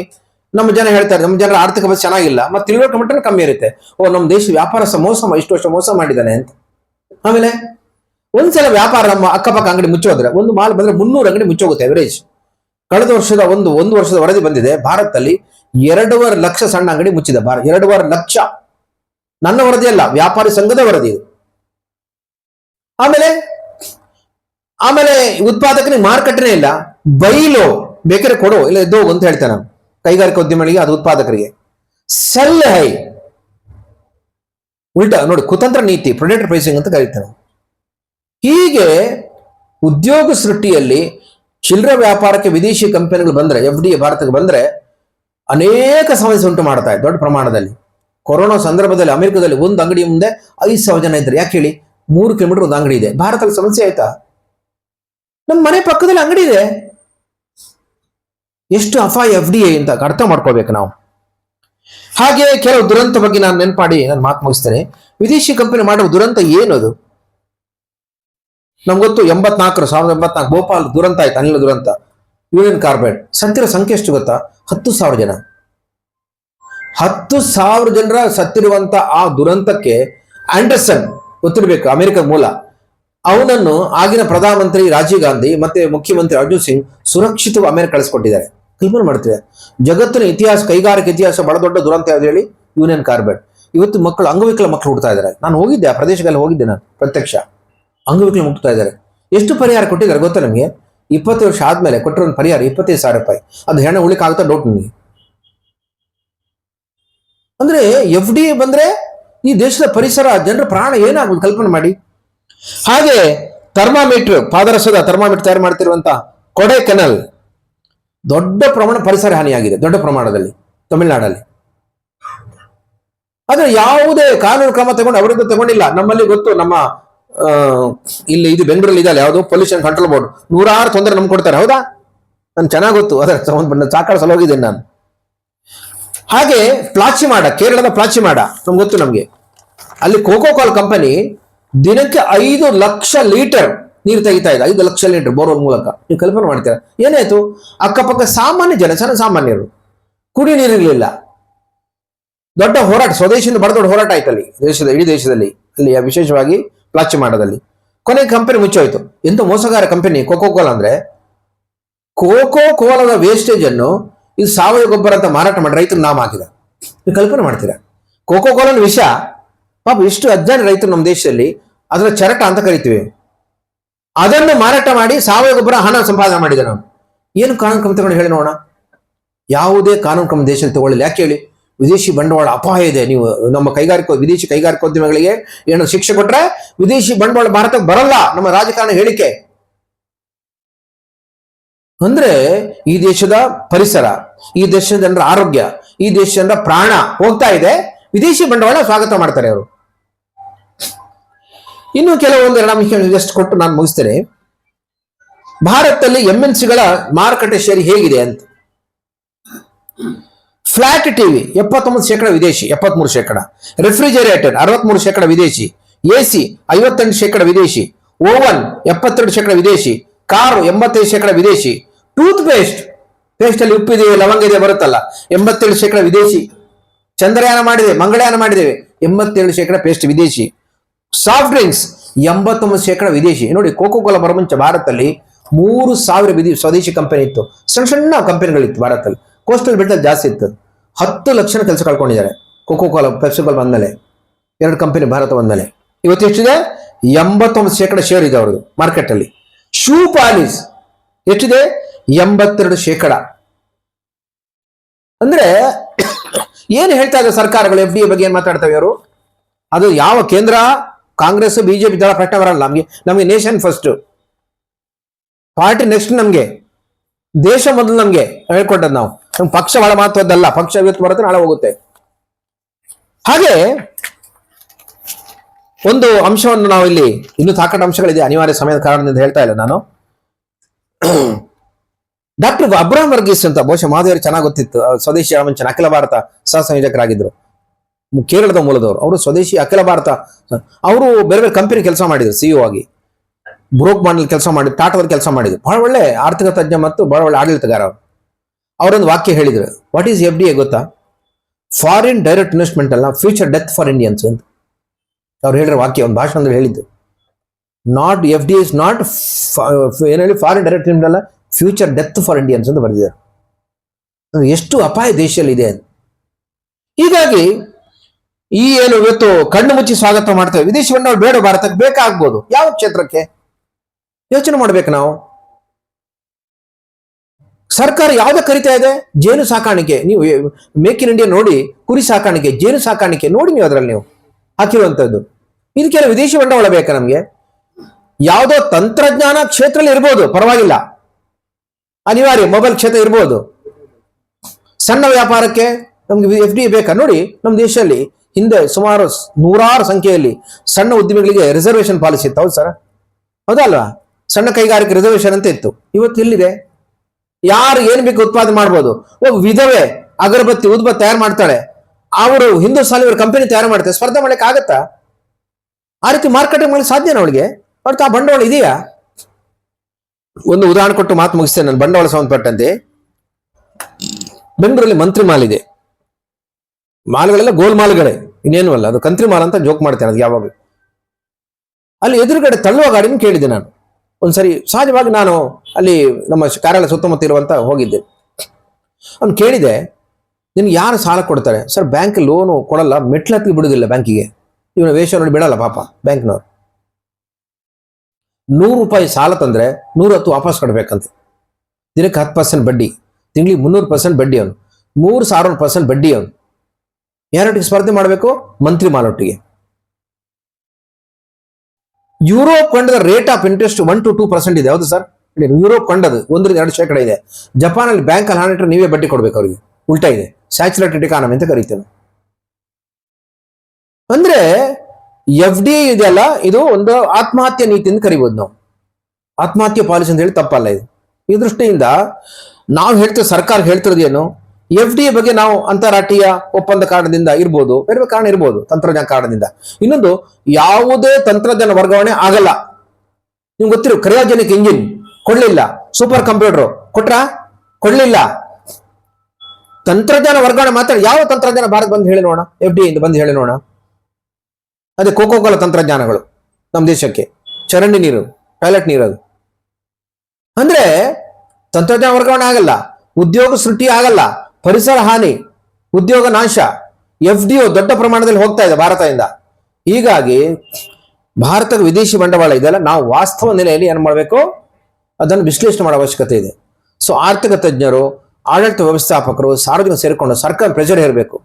ನಮ್ಮ ಜನ ಹೇಳ್ತಾರೆ ನಮ್ಮ ಜನರ ಆರ್ಥಿಕ ಬಸ್ ಚೆನ್ನಾಗಿಲ್ಲ, ಮತ್ತೆ ತಿಳುವಳಿಕೆ ಮಟ್ಟನೇ ಕಮ್ಮಿ ಇರುತ್ತೆ. ಓ, ನಮ್ಮ ದೇಶ ವ್ಯಾಪಾರ ಮೋಸ, ಇಷ್ಟು ವರ್ಷ ಮೋಸ ಮಾಡಿದ್ದಾನೆ ಅಂತ. ಆಮೇಲೆ ಒಂದ್ಸಲ ವ್ಯಾಪಾರ ನಮ್ಮ ಅಕ್ಕಪಕ್ಕ ಅಂಗಡಿ ಮುಚ್ಚೋದ್ರೆ, ಒಂದು ಮಾಲ್ ಬಂದ್ರೆ ಮುನ್ನೂರು ಅಂಗಡಿ ಮುಚ್ಚೋಗುತ್ತೆ ಅವರೇಜ್ ಕಳೆದ ವರ್ಷದ ಒಂದು ಒಂದು ವರ್ಷದ ವರದಿ ಬಂದಿದೆ. ಭಾರತದಲ್ಲಿ ಎರಡೂವರೆ ಲಕ್ಷ ಸಣ್ಣ ಅಂಗಡಿ ಮುಚ್ಚಿದೆ. ಭಾರತ ಎರಡೂವರೆ ಲಕ್ಷ. ನನ್ನ ವರದಿ ಅಲ್ಲ, ವ್ಯಾಪಾರಿ ಸಂಘದ ವರದಿ ಆಮೇಲೆ ಆಮೇಲೆ ಉತ್ಪಾದಕನಿಗೆ ಮಾರುಕಟ್ಟೆನೇ ಇಲ್ಲ. ಬೈಲು ಬೇಕಾದ್ರೆ ಕೊಡು, ಇಲ್ಲ ಎದ್ದು ಅಂತ ಹೇಳ್ತೇನೆ ನಾನು. ಕೈಗಾರಿಕೋದ್ಯಮಿಗಳಿಗೆ ಅದು ಉತ್ಪಾದಕರಿಗೆ. Sell high. ಉಲ್ಟಾ, ನೋಡಿ, ಕುತಂತ್ರ ನೀತಿ ಪ್ರೊಡೇಟರ್ ಪ್ರೈಸಿಂಗ್ ಅಂತ ಕರೀತಾರೆ ಹೀಗೆ ಉದ್ಯೋಗ ಸೃಷ್ಟಿಯಲ್ಲಿ ಚಿಲ್ಲರೆ ವ್ಯಾಪಾರಕ್ಕೆ ವಿದೇಶಿ ಕಂಪನಿಗಳು ಬಂದ್ರೆ ಎಫ್ ಡಿ ಭಾರತಕ್ಕೆ ಬಂದ್ರೆ ಅನೇಕ ಸಮಸ್ಯೆ ಉಂಟು ಮಾಡ್ತಾ ಇದೆ, ದೊಡ್ಡ ಪ್ರಮಾಣದಲ್ಲಿ. ಕೊರೋನಾ ಸಂದರ್ಭದಲ್ಲಿ ಅಮೆರಿಕದಲ್ಲಿ ಒಂದು ಅಂಗಡಿ ಮುಂದೆ ಐದು ಸಾವಿರ ಜನ ಇದ್ದಾರೆ. ಯಾಕೆ ಹೇಳಿ? ಮೂರು ಕಿಲೋಮೀಟರ್ ಒಂದು ಅಂಗಡಿ ಇದೆ. ಭಾರತದಲ್ಲಿ ಸಮಸ್ಯೆ ಆಯ್ತಾ? ನಮ್ಮ ಮನೆ ಪಕ್ಕದಲ್ಲಿ ಅಂಗಡಿ ಇದೆ. ಎಷ್ಟು ಅಫಾ ಎಫ್ ಡಿ ಅಂತ ಅರ್ಥ ಮಾಡ್ಕೋಬೇಕು ನಾವು. ಹಾಗೆ ಕೆಲವು ದುರಂತ ಬಗ್ಗೆ ನಾನು ನೆನಪಾಡಿ, ನಾನು ಮಾತು ಮುಗಿಸ್ತೇನೆ. ವಿದೇಶಿ ಕಂಪನಿ ಮಾಡುವ ದುರಂತ ಏನದು ನಮ್ಗೆ ಗೊತ್ತು ಎಂಬತ್ನಾಲ್ಕರ, ಸಾವಿರದ ಎಂಬತ್ನಾಲ್ಕು ಭೋಪಾಲ್ ದುರಂತ ಆಯ್ತು, ಅನಿಲ ದುರಂತ. ಯೂನಿಯನ್ ಕಾರ್ಬೈಡ್ ಸತ್ತಿರ ಸಂಖ್ಯೆ ಎಷ್ಟು ಗೊತ್ತಾ? ಹತ್ತು ಸಾವಿರ ಜನ. ಹತ್ತು ಸಾವಿರ ಜನರ ಸತ್ತಿರುವಂತ ಆ ದುರಂತಕ್ಕೆ ಆಂಡರ್ಸನ್ ಗೊತ್ತಿರಬೇಕು ಅಮೆರಿಕ ಮೂಲ. ಅವನನ್ನು ಆಗಿನ ಪ್ರಧಾನಮಂತ್ರಿ ರಾಜೀವ್ ಗಾಂಧಿ ಮತ್ತೆ ಮುಖ್ಯಮಂತ್ರಿ ಅರ್ಜುನ್ ಸಿಂಗ್ ಸುರಕ್ಷಿತವಾಗಿ ಅಮೆರಿಕ ಕಳಿಸ್ಕೊಟ್ಟಿದ್ದಾರೆ. ಕಲ್ಪನೆ ಮಾಡ್ತೀವಿ ಜಗತ್ತಿನ ಇತಿಹಾಸ, ಕೈಗಾರಿಕೆ ಇತಿಹಾಸ ಬಹಳ ದೊಡ್ಡ ದುರಂತ ಯಾವ್ದು ಹೇಳಿ? Union carbide. ಇವತ್ತು ಮಕ್ಕಳು ಅಂಗವಿಕಲ ಮಕ್ಕಳು ಹುಡ್ತಾ ಇದ್ದಾರೆ. ನಾನು ಹೋಗಿದ್ದೆ, ಆ ಪ್ರದೇಶಗಳಲ್ಲಿ ಹೋಗಿದ್ದೆ ನಾನು, ಪ್ರತ್ಯಕ್ಷ. ಅಂಗವಿಕಲ ಮುಟ್ತಾ ಇದ್ದಾರೆ. ಎಷ್ಟು ಪರಿಹಾರ ಕೊಟ್ಟಿದ್ದಾರೆ ಗೊತ್ತಾ ನಮಗೆ? ಇಪ್ಪತ್ತು ವರ್ಷ ಆದ್ಮೇಲೆ ಕೊಟ್ಟಿರೋ ಒಂದು ಪರಿಹಾರ ಇಪ್ಪತ್ತೈದು ಸಾವಿರ ರೂಪಾಯಿ. ಅದು ಹೆಣ ಉಳಿಕಾಗುತ್ತಾ ಡೌಟ್ ನನಗೆ ಅಂದ್ರೆ ಎಫ್ ಡಿ ಬಂದ್ರೆ ಈ ದೇಶದ ಪರಿಸರ, ಜನರ ಪ್ರಾಣ ಏನಾಗುತ್ತೆ ಕಲ್ಪನೆ ಮಾಡಿ? ಹಾಗೆ ಥರ್ಮಾಮೀಟರ್, ಪಾದರಸದ ಥರ್ಮಾಮೀಟರ್ ತಯಾರು ಮಾಡ್ತಿರುವಂತ ಕೊಡೆ ಕೆನಲ್ ದೊಡ್ಡ ಪ್ರಮಾಣ ಪರಿಸರ ಹಾನಿಯಾಗಿದೆ, ದೊಡ್ಡ ಪ್ರಮಾಣದಲ್ಲಿ, ತಮಿಳುನಾಡಲ್ಲಿ. ಆದ್ರೆ ಯಾವುದೇ ಕಾನೂನು ಕ್ರಮ ತಗೊಂಡು ಅವರಿಂದ ತಗೊಂಡಿಲ್ಲ. ನಮ್ಮಲ್ಲಿ ಗೊತ್ತು, ನಮ್ಮ ಇಲ್ಲಿ ಇದು ಬೆಂಗಳೂರಲ್ಲಿ ಇದೆಯಲ್ಲ, ಯಾವುದು? ಪೊಲ್ಯೂಷನ್ ಕಂಟ್ರೋಲ್ ಬೋರ್ಡ್ ನೂರಾರು ತೊಂದರೆ ನಮ್ಗೆ ಕೊಡ್ತಾರೆ, ಹೌದಾ? ನನ್ಗೆ ಚೆನ್ನಾಗಿ ಗೊತ್ತು ಅದರ ಸಂಬಂಧಪಟ್ಟ ಸಲ ಹೋಗಿದ್ದೇನೆ ನಾನು. ಹಾಗೆ ಪ್ಲಾಚಿಮಾಡ, ಕೇರಳದ ಪ್ಲಾಚಿಮಾಡ, ನಮ್ಗೆ ಗೊತ್ತು ನಮಗೆ. ಅಲ್ಲಿ ಕೋಕೋ ಕಾಲ್ ಕಂಪನಿ ದಿನಕ್ಕೆ ಐದು ಲಕ್ಷ ಲೀಟರ್ ನೀರು ತೆಗಿತಾ ಇದೆ, ಐದು ಲಕ್ಷ ಲೀಟರ್ ಬೋರ್ವೆಲ್ ಮೂಲಕ. ನೀವು ಕಲ್ಪನೆ ಮಾಡ್ತೀರಾ? ಏನಾಯ್ತು? ಅಕ್ಕಪಕ್ಕ ಸಾಮಾನ್ಯ ಜನ ಜನ ಸಾಮಾನ್ಯರು, ಕುಡಿ ನೀರಿರಲಿಲ್ಲ. ದೊಡ್ಡ ಹೋರಾಟ ಸ್ವದೇಶದಿಂದ ಬಡ ದೊಡ್ಡ ಹೋರಾಟ ಆಯ್ತು ಅಲ್ಲಿ ದೇಶದ, ಇಡೀ ದೇಶದಲ್ಲಿ. ಅಲ್ಲಿ ವಿಶೇಷವಾಗಿ ಪ್ಲಾಚಿಮಾಡದಲ್ಲಿ ಕೊನೆ ಕಂಪನಿ ಮುಚ್ಚೋಯ್ತು. ಎಂತ ಮೋಸಗಾರ ಕಂಪನಿ ಕೋಕೋ ಕೋಲಾ ಅಂದ್ರೆ ಕೋಕೋ ಕೋಲದ ವೇಸ್ಟೇಜ್ ಅನ್ನು ಇದು ಸಾವಯವ ಗೊಬ್ಬರ ಅಂತ ಮಾರಾಟ ಮಾಡಿ ರೈತರು ನಾಮ ಹಾಕಿದ. ನೀವು ಕಲ್ಪನೆ ಮಾಡ್ತೀರಾ? ಕೋಕೋ ಕೋಲನ ವಿಷ, ಪಾಪ ಇಷ್ಟು ಅಜ್ಞಾನ ರೈತರು ನಮ್ಮ ದೇಶದಲ್ಲಿ ಅದರ ಚರಟ ಅಂತ ಕರಿತೀವಿ. ಅದನ್ನು ಮಾರಾಟ ಮಾಡಿ ಸಾವಯವ ಗೊಬ್ಬರ ಹಣ ಸಂಪಾದನೆ ಮಾಡಿದ ನಾನು. ಏನು ಕಾನೂನು ಕ್ರಮ ತಗೊಂಡು ಹೇಳಿ ನೋಡೋಣ? ಯಾವುದೇ ಕಾನೂನು ಕ್ರಮ ದೇಶದಲ್ಲಿ ತಗೊಳ್ಳಿಲ್ಲ. ಯಾಕೆ ಹೇಳಿ? ವಿದೇಶಿ ಬಂಡವಾಳ ಅಪಾಯ ಇದೆ. ನೀವು ನಮ್ಮ ಕೈಗಾರಿಕಾ, ವಿದೇಶಿ ಕೈಗಾರಿಕೋದ್ಯಮಗಳಿಗೆ ಏನು ಶಿಕ್ಷೆ ಕೊಟ್ರೆ ವಿದೇಶಿ ಬಂಡವಾಳ ಭಾರತಕ್ಕೆ ಬರಲ್ಲ ನಮ್ಮ ರಾಜಕಾರಣ ಹೇಳಿಕೆ. ಅಂದ್ರೆ ಈ ದೇಶದ ಪರಿಸರ, ಈ ದೇಶದ ಜನರ ಆರೋಗ್ಯ, ಈ ದೇಶದ ಜನರ ಪ್ರಾಣ ಹೋಗ್ತಾ ಇದೆ. ವಿದೇಶಿ ಬಂಡವಾಳ ಸ್ವಾಗತ ಮಾಡ್ತಾರೆ ಅವರು. ಇನ್ನು ಕೆಲವೊಂದು ಎರಡು ಜಸ್ಟ್ ಕೊಟ್ಟು ನಾನು ಮುಗಿಸ್ತೇನೆ. ಭಾರತದಲ್ಲಿ ಎಂ ಎನ್ ಸಿಗಳ ಮಾರುಕಟ್ಟೆ ಶೇರಿ ಹೇಗಿದೆ ಅಂತ. ಫ್ಲಾಟ್ ಟಿವಿ ಎಪ್ಪತ್ತೊಂಬತ್ತು ಶೇಕಡ ವಿದೇಶಿ, ಎಪ್ಪತ್ಮೂರು ಶೇಕಡ. ರೆಫ್ರಿಜರೇಟರ್ ಅರವತ್ಮೂರು ಶೇಕಡ ವಿದೇಶಿ. ಎ ಸಿ ಐವತ್ತೆಂಟು ಶೇಕಡ ವಿದೇಶಿ. ಓವನ್ ಎಪ್ಪತ್ತೆರಡು ಶೇಕಡ ವಿದೇಶಿ. ಕಾರು ಎಂಬತ್ತೈದು ಶೇಕಡ ವಿದೇಶಿ. ಟೂತ್ ಪೇಸ್ಟ್ ಪೇಸ್ಟಲ್ಲಿ ಉಪ್ಪಿದೆ ಲವಂಗ ಇದೆ ಬರುತ್ತಲ್ಲ? ಎಂಬತ್ತೇಳು ಶೇಕಡ ವಿದೇಶಿ. ಚಂದ್ರಯಾನ ಮಾಡಿದೆ, ಮಂಗಳಯಾನ ಮಾಡಿದ್ದೇವೆ. ಎಂಬತ್ತೇಳು ಶೇಕಡ ಪೇಸ್ಟ್ ವಿದೇಶಿ. ಸಾಫ್ಟ್ ಡ್ರಿಂಕ್ಸ್ ಎಂಬತ್ತೊಂಬತ್ತು ಶೇಕಡ ವಿದೇಶಿ. ನೋಡಿ ಕೋಕೋ ಕೋಲಾ ಬರಮುಂಚೆ ಭಾರತದಲ್ಲಿ ಮೂರು ಸಾವಿರ ಸ್ವದೇಶಿ ಕಂಪನಿ ಇತ್ತು. ಸಣ್ಣ ಸಣ್ಣ ಕಂಪನಿಗಳಿತ್ತು ಭಾರತದಲ್ಲಿ. ಕೋಸ್ಟಲ್ ಬೆಟ್ಟದಲ್ಲಿ ಜಾಸ್ತಿ ಇತ್ತು. ಹತ್ತು ಲಕ್ಷ ಕೆಲಸ ಕಳ್ಕೊಂಡಿದ್ದಾರೆ. ಕೋಕೋ ಕೋಲಾ ಪೆಪ್ಸಿಕೋಲ್ ಬಂದಮೇಲೆ, ಎರಡು ಕಂಪನಿ ಭಾರತ ಬಂದಮೇಲೆ. ಇವತ್ತು ಎಷ್ಟಿದೆ? ಎಂಬತ್ತೊಂಬತ್ತು ಶೇಕಡ ಶೇರ್ ಇದೆ ಅವ್ರದ್ದು ಮಾರ್ಕೆಟ್ ಅಲ್ಲಿ. ಶೂ ಪಾಲಿಸ್ ಎಷ್ಟಿದೆ? ಎಂಬತ್ತೆರಡು ಶೇಕಡ. ಅಂದ್ರೆ, ಏನು ಹೇಳ್ತಾ ಇದ್ದಾರೆ ಸರ್ಕಾರಗಳು? ಎಫ್ ಡಿ ಬಗ್ಗೆ ಏನು ಮಾತಾಡ್ತವೆ ಅವರು ಅದು ಯಾವ ಕೇಂದ್ರ? ಕಾಂಗ್ರೆಸ್ ಬಿಜೆಪಿ ದಳ ಪ್ರಶ್ನೆ ಬರಲ್ಲ. ನಮಗೆ ನಮಗೆ ನೇಷನ್ ಫಸ್ಟ್ ಪಾರ್ಟಿ ನೆಕ್ಸ್ಟ್ ನಮಗೆ. ದೇಶ ಮೊದಲು ನಮ್ಗೆ ಹೇಳ್ಕೊಟ್ಟದ್ದು ನಾವು. ನಮ್ಗೆ ಪಕ್ಷ ಬಹಳ ಮಹತ್ವದ್ದಲ್ಲ. ಪಕ್ಷ ಇವತ್ತು ಬರುತ್ತೆ, ನಾಳೆ ಹೋಗುತ್ತೆ. ಹಾಗೆ ಒಂದು ಅಂಶವನ್ನು ನಾವು ಇಲ್ಲಿ ಇನ್ನೂ ಸಾಕಷ್ಟು ಅಂಶಗಳಿದೆ. ಅನಿವಾರ್ಯ ಸಮಯದ ಕಾರಣದಿಂದ ಹೇಳ್ತಾ ಇಲ್ಲ ನಾನು. ಡಾಕ್ಟರ್ ಅಬ್ರಾಹಂ ವರ್ಗೀಸ್ ಅಂತ ಬಹುಶಃ ಮಹಾದೇವರು ಚೆನ್ನಾಗಿ ಗೊತ್ತಿತ್ತು. ಸ್ವದೇಶಿ ಆಮಂಚನ ಅಖಿಲ ಭಾರತ ಸಹ ಸಂಯೋಜಕರಾಗಿದ್ರು ಮು- ಕೇರಳದ ಮೂಲದವರು. ಅವರು ಸ್ವದೇಶಿ ಅಖಿಲ ಭಾರತ, ಅವರು ಬೇರೆ ಬೇರೆ ಕಂಪನಿ ಕೆಲಸ ಮಾಡಿದ್ರು ಸಿಇಒ ಆಗಿ. ಬ್ರೋಕ್ ಮಾಡಲ್ ಕೆಲಸ ಮಾಡಿದ್ರು ಟಾಟಾದಲ್ಲಿ ಕೆಲಸ ಮಾಡಿದ್ರು. ಬಹಳ ಒಳ್ಳೆ ಆರ್ಥಿಕ ತಜ್ಞ ಮತ್ತು ಬಹಳ ಒಳ್ಳೆ ಆಡಳಿತಗಾರ ಅವರು ಅವರೊಂದು ವಾಕ್ಯ ಹೇಳಿದ್ರು. What is F D A ಗೊತ್ತಾ? ಫಾರಿನ್ ಡೈರೆಕ್ಟ್ ಇನ್ವೆಸ್ಟ್ಮೆಂಟ್ ಅಲ್ಲ ಫ್ಯೂಚರ್ ಡೆತ್ ಫಾರ್ ಇಂಡಿಯನ್ಸ್ ಅಂತ. ಅವ್ರು ಹೇಳಿರೋ ವಾಕ್ಯ ಒಂದು ಭಾಷಣದಲ್ಲಿ ಹೇಳಿದ್ದು. Not F D is not ಏನು ಹೇಳಿ ಫಾರಿನ್ ಡೈರೆಕ್ಟ್ ಇನ್ವೆಸ್ಟ್ಮೆಂಟ್ ಅಲ್ಲ ಫ್ಯೂಚರ್ ಡೆತ್ ಫಾರ್ ಇಂಡಿಯನ್ಸ್ ಅಂತ ಬರೆದಿದ್ದಾರೆ. ಎಷ್ಟು ಅಪಾಯ ದೇಶದಲ್ಲಿ ಇದೆ ಅಂತ. ಹೀಗಾಗಿ, ಈ ಏನು ಇವತ್ತು ಕಣ್ಣು ಮುಚ್ಚಿ ಸ್ವಾಗತ ಮಾಡ್ತೇವೆ. ವಿದೇಶಿ ಬಂಡವಾಳ ಬೇಡ, ಭಾರತಕ್ಕೆ ಬೇಕಾಗ್ಬೋದು. ಯಾವ ಕ್ಷೇತ್ರಕ್ಕೆ? ಯೋಚನೆ ಮಾಡ್ಬೇಕು ನಾವು. ಸರ್ಕಾರ ಯಾವ್ದು ಕರಿತಾ ಇದೆ, ಜೇನು ಸಾಕಾಣಿಕೆ. ನೀವು ಮೇಕ್ ಇನ್ ಇಂಡಿಯಾ ನೋಡಿ, ಕುರಿ ಸಾಕಾಣಿಕೆ, ಜೇನು ಸಾಕಾಣಿಕೆ ನೋಡಿ ನೀವು ಅದರಲ್ಲಿ ನೀವು ಹಾಕಿರುವಂತದ್ದು ಇದಕ್ಕೆಲ್ಲ ವಿದೇಶಿ ಬಂಡವಾಳ ಬೇಕಾ ನಮಗೆ? ಯಾವುದೋ ತಂತ್ರಜ್ಞಾನ ಕ್ಷೇತ್ರದಲ್ಲಿ ಇರ್ಬೋದು, ಪರವಾಗಿಲ್ಲ. ಅನಿವಾರ್ಯ, ಮೊಬೈಲ್ ಕ್ಷೇತ್ರ ಇರ್ಬೋದು. ಸಣ್ಣ ವ್ಯಾಪಾರಕ್ಕೆ ನಮ್ಗೆ ಎಫ್ ಡಿ ಬೇಕಾ ನೋಡಿ ನಮ್ಮ ದೇಶದಲ್ಲಿ ಹಿಂದೆ ಸುಮಾರು ನೂರಾರು ಸಂಖ್ಯೆಯಲ್ಲಿ ಸಣ್ಣ ಉದ್ಯಮಿಗಳಿಗೆ ರಿಸರ್ವೇಶನ್ ಪಾಲಿಸಿ ಇತ್ತು. ಹೌದು ಸರ್ ಹೌದಲ್ವಾ? ಸಣ್ಣ ಕೈಗಾರಿಕೆ ರಿಸರ್ವೇಶನ್ ಅಂತ ಇತ್ತು. ಇವತ್ತು ಎಲ್ಲಿದೆ? ಯಾರು ಏನ್ ಬೇಕು ಉತ್ಪಾದನೆ ಮಾಡ್ಬೋದು? ಒಬ್ಬ ವಿಧವೆ ಅಗರಬತ್ತಿ ಉದ್ಬ ತಯಾರು ಮಾಡ್ತಾಳೆ. ಅವರು ಹಿಂದೂಸ್ತಾನ್ ಇವ್ರ ಕಂಪನಿ ತಯಾರು ಮಾಡ್ತಾರೆ. ಸ್ಪರ್ಧೆ ಮಾಡಕ್ಕೆ ಆಗತ್ತಾ? ಆ ರೀತಿ ಮಾರ್ಕೆಟಿಂಗ್ ಮಾಡಲಿಕ್ಕೆ ಸಾಧ್ಯನ ಅವಳಿಗೆ? ಬಟ್ ಆ ಬಂಡವಾಳ ಇದೆಯಾ? ಒಂದು ಉದಾಹರಣೆ ಕೊಟ್ಟು ಮಾತು ಮುಗಿಸ್ತೇನೆ. ನಾನು ಬಂಡವಾಳ ಸಂಬಂಧಪಟ್ಟಂತೆ. ಬೆಂಗಳೂರಲ್ಲಿ ಮಂತ್ರಿ ಮಾಲ್ ಇದೆ. ಮಾಲ್ಗಳೆಲ್ಲ ಗೋಲ್ ಮಾಲ್ಗಳೇ. ಇನ್ನೇನು ಅಲ್ಲ. ಅದು ಕಂತ್ರಿ ಮಾಲ್ ಅಂತ ಜೋಕ್ ಮಾಡ್ತೇನೆ. ಅದು ಯಾವಾಗಲೂ. ಅಲ್ಲಿ ಎದುರುಗಡೆ ತಳ್ಳುವ ಗಾಡಿನ ಕೇಳಿದೆ ನಾನು. ಒಂದ್ಸರಿ ಸಹಜವಾಗಿ ನಾನು ಅಲ್ಲಿ ನಮ್ಮ ಕಾರ್ಯಾಲಯ ಸುತ್ತಮುತ್ತ ಇರುವಂತ ಹೋಗಿದ್ದೆ. ಅವ್ನು ಕೇಳಿದೆ, ನಿನ್ಗೆ ಯಾರು ಸಾಲ ಕೊಡ್ತಾರೆ? ಸರ್, ಬ್ಯಾಂಕ್ ಲೋನು ಕೊಡಲ್ಲ ಮೆಟ್ಲತ್ತಿ ಬಿಡುದಿಲ್ಲ ಬ್ಯಾಂಕಿಗೆ. ಇವನ ವೇಷ ನೋಡಿ ಬಿಡಲ್ಲ ಪಾಪ ಬ್ಯಾಂಕ್ನವ್ರು. ನೂರು ರೂಪಾಯಿ ಸಾಲ ತಂದ್ರೆ ನೂರ ಹತ್ತು ವಾಪಸ್ ಕೊಡ್ಬೇಕಂತ ದಿನಕ್ಕೆ ಹತ್ತು ಪರ್ಸೆಂಟ್ ಬಡ್ಡಿ, ತಿಂಗಳಿಗೆ ಮುನ್ನೂರು ಪರ್ಸೆಂಟ್ ಬಡ್ಡಿ ಅವನು. ಮೂರು ಸಾವಿರ ಪರ್ಸೆಂಟ್ ಬಡ್ಡಿ ಅವನು. ಯಾರೊಟ್ಟಿಗೆ ಸ್ಪರ್ಧೆ ಮಾಡಬೇಕು, ಮಂತ್ರಿ ಮಾಲೊಟ್ಟಿಗೆ. ಯುರೋಪ್ ಖಂಡದ rate of interest one to two percent ಇದೆ. ಹೌದು ಸರ್ ಯುರೋಪ್ ಖಂಡದ ಒಂದರಿಂದ ಎರಡು ಶೇಕಡ ಇದೆ. ಜಪಾನಲ್ಲಿ ಬ್ಯಾಂಕ್ ಅಲ್ಲಿ ಹಣ ನೀವೇ ಬಡ್ಡಿ ಕೊಡ್ಬೇಕು ಅವರಿಗೆ. ಉಲ್ಟಾ ಇದೆ. ಸ್ಯಾಚುರೇಟೆಡ್ ಇಕಾನಮಿ ಅಂತ ಕರೀತೇವೆ. ಅಂದ್ರೆ ಎಫ್ ಡಿ ಇದೆಯಲ್ಲ ಇದು ಒಂದು ಆತ್ಮಹತ್ಯೆ ನೀತಿ ಅಂತ ಕರಿಬೋದು ನಾವು. ಆತ್ಮಹತ್ಯೆ ಪಾಲಿಸಿ ಅಂತ ಹೇಳಿ ತಪ್ಪಲ್ಲ ಇದು. ಈ ದೃಷ್ಟಿಯಿಂದ ನಾವು ಹೇಳ್ತೇವೆ, ಸರ್ಕಾರ ಹೇಳ್ತಿರೋದೇನು ಎಫ್ ಡಿ ಬಗ್ಗೆ ನಾವು ಅಂತಾರಾಷ್ಟ್ರೀಯ ಒಪ್ಪಂದ ಕಾರಣದಿಂದ ಇರ್ಬೋದು, ಬೇರೆ ಕಾರಣ ಇರ್ಬೋದು, ತಂತ್ರಜ್ಞಾನ ಕಾರಣದಿಂದ. ಇನ್ನೊಂದು, ಯಾವುದೇ ತಂತ್ರಜ್ಞಾನ ವರ್ಗಾವಣೆ ಆಗಲ್ಲ. ನಿಮ್ಗೆ ಗೊತ್ತಿರೋ, ಕ್ರಿಯಾಜನಿಕ್ ಇಂಜಿನ್ ಕೊಡ್ಲಿಲ್ಲ, ಸೂಪರ್ ಕಂಪ್ಯೂಟರ್ ಕೊಟ್ರ ಕೊಡ್ಲಿಲ್ಲ. ತಂತ್ರಜ್ಞಾನ ವರ್ಗಾವಣೆ ಮಾತ್ರ, ಯಾವ ತಂತ್ರಜ್ಞಾನ ಭಾರತ ಬಂದು ಹೇಳಿ ನೋಡೋಣ ಎಫ್ ಡಿ ಇಂದ ಬಂದು ಹೇಳಿ ನೋಡೋಣ. ಅದೇ ಕೋಕೋ ಕೋಲ ತಂತ್ರಜ್ಞಾನಗಳು ನಮ್ಮ ದೇಶಕ್ಕೆ. ಚರಂಡಿ ನೀರು ಟಾಯ್ಲೆಟ್ ನೀರು ಅದು. ಅಂದ್ರೆ ತಂತ್ರಜ್ಞಾನ ವರ್ಗಾವಣೆ ಆಗಲ್ಲ, ಉದ್ಯೋಗ ಸೃಷ್ಟಿ ಆಗಲ್ಲ. ಪರಿಸರ ಹಾನಿ, ಉದ್ಯೋಗ ನಾಶ, ಎಫ್ ಡಿ ದೊಡ್ಡ ಪ್ರಮಾಣದಲ್ಲಿ ಹೋಗ್ತಾ ಇದೆ ಭಾರತದಿಂದ. ಹೀಗಾಗಿ ಭಾರತದ ವಿದೇಶಿ ಬಂಡವಾಳ ಇದೆಯಲ್ಲ, ನಾವು ವಾಸ್ತವ ನೆಲೆಯಲ್ಲಿ ಏನು ಮಾಡಬೇಕು? ಅದನ್ನು ವಿಶ್ಲೇಷಣೆ ಮಾಡೋ ಅವಶ್ಯಕತೆ ಇದೆ. ಸೊ ಆರ್ಥಿಕ ತಜ್ಞರು, ಆಡಳಿತ ವ್ಯವಸ್ಥಾಪಕರು ಸಾರ್ವಜನಿಕ ಸೇರಿಕೊಂಡು ಸರ್ಕಾರ ಪ್ರೆಷರ್ ಇರಬೇಕು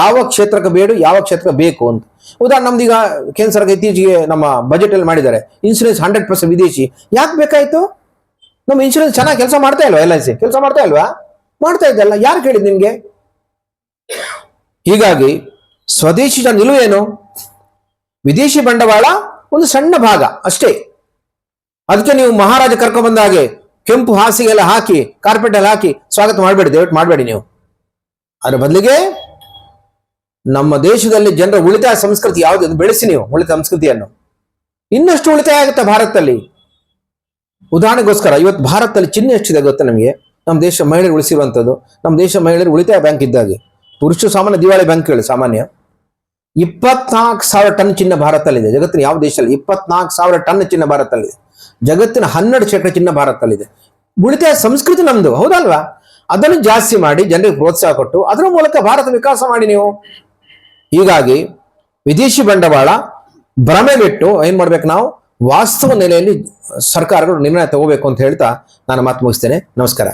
ಯಾವ ಕ್ಷೇತ್ರಕ್ಕೆ ಬೇಡು, ಯಾವ ಕ್ಷೇತ್ರಕ್ಕೆ ಬೇಕು ಅಂತ. ಉದಾಹರಣೆ, ನಮ್ದು ಈಗ ಕೇಂದ್ರ ಸರ್ಕಾರ ಇತ್ತೀಚೆಗೆ ನಮ್ಮ ಬಜೆಟ್ ಅಲ್ಲಿ ಮಾಡಿದ್ದಾರೆ. ಇನ್ಶೂರೆನ್ಸ್ ಹಂಡ್ರೆಡ್ ಪರ್ಸೆಂಟ್ ವಿದೇಶಿ. ಯಾಕೆ ಬೇಕಾಯಿತು? ನಮ್ಮ ಇನ್ಶೂರೆನ್ಸ್ ಚೆನ್ನಾಗಿ ಕೆಲಸ ಮಾಡ್ತಾ ಇಲ್ವಾ ಎಲ್ ಐ ಸಿ ಕೆಲಸ ಮಾಡ್ತಾ ಇಲ್ವಾ? ಮಾಡ್ತಾ ಇದ್ದಲ್ಲ, ಯಾರು ಕೇಳಿದ್ ನಿಮ್ಗೆ? ಹೀಗಾಗಿ ಸ್ವದೇಶಿಯ ನಿಲುವೇನು ವಿದೇಶಿ ಬಂಡವಾಳ ಒಂದು ಸಣ್ಣ ಭಾಗ ಅಷ್ಟೇ. ಅದಕ್ಕೆ ನೀವು ಮಹಾರಾಜ ಕರ್ಕೊಂಡು ಬಂದ ಹಾಗೆ ಕೆಂಪು ಹಾಸಿಗೆಲ್ಲ ಹಾಕಿ ಕಾರ್ಪೆಟ್ ಎಲ್ಲ ಹಾಕಿ ಸ್ವಾಗತ ಮಾಡಬೇಡಿ, ದಯವಿಟ್ಟು ಮಾಡಬೇಡಿ ನೀವು. ಅದರ ಬದಲಿಗೆ ನಮ್ಮ ದೇಶದಲ್ಲಿ ಜನರ ಉಳಿತಾಯ ಸಂಸ್ಕೃತಿ ಯಾವುದು ಬೆಳೆಸಿ ನೀವು, ಉಳಿತಾಯ ಸಂಸ್ಕೃತಿಯನ್ನು. ಇನ್ನಷ್ಟು ಉಳಿತಾಯ ಆಗುತ್ತೆ ಭಾರತದಲ್ಲಿ. ಉದಾಹರಣೆಗೋಸ್ಕರ, ಇವತ್ತು ಭಾರತದಲ್ಲಿ ಚಿಹ್ನೆ ಎಷ್ಟಿದೆ ಗೊತ್ತಾ ನಮಗೆ? ನಮ್ಮ ದೇಶ ಮಹಿಳೆಯರು ಉಳಿಸಿರುವಂಥದ್ದು ನಮ್ಮ ದೇಶ ಮಹಿಳೆಯರು ಉಳಿತಾಯ ಬ್ಯಾಂಕ್ ಇದ್ದಾಗೆ. ಪುರುಷ ಸಾಮಾನ್ಯ ದಿವಾಳಿ ಬ್ಯಾಂಕ್ ಹೇಳಿ, ಸಾಮಾನ್ಯ. ಇಪ್ಪತ್ನಾಲ್ಕು ಸಾವಿರ ಟನ್ ಚಿನ್ನ ಭಾರತದಲ್ಲಿದೆ. ಜಗತ್ತಿನ ಯಾವ ದೇಶದಲ್ಲಿ ಇಪ್ಪತ್ನಾಲ್ಕು ಸಾವಿರ ಟನ್ ಚಿನ್ನ ಭಾರತದಲ್ಲಿದೆ. ಜಗತ್ತಿನ ಹನ್ನೆರಡು ಶೇಕಡ ಚಿನ್ನ ಭಾರತದಲ್ಲಿದೆ. ಉಳಿತಾಯ ಸಂಸ್ಕೃತಿ ನಮ್ದು, ಹೌದಲ್ವಾ? ಅದನ್ನು ಜಾಸ್ತಿ ಮಾಡಿ ಜನರಿಗೆ ಪ್ರೋತ್ಸಾಹ ಕೊಟ್ಟು, ಅದರ ಮೂಲಕ ಭಾರತ ವಿಕಾಸ ಮಾಡಿ ನೀವು. ಹೀಗಾಗಿ ವಿದೇಶಿ ಬಂಡವಾಳ ಭ್ರಮೆ ಬಿಟ್ಟು ಏನ್ ಮಾಡ್ಬೇಕು ನಾವು? ವಾಸ್ತವ ನೆಲೆಯಲ್ಲಿ ಸರ್ಕಾರಗಳು ನಿರ್ಣಯ ತಗೋಬೇಕು ಅಂತ ಹೇಳ್ತಾ ನಾನು ಮಾತು ಮುಗಿಸ್ತೇನೆ. ನಮಸ್ಕಾರ.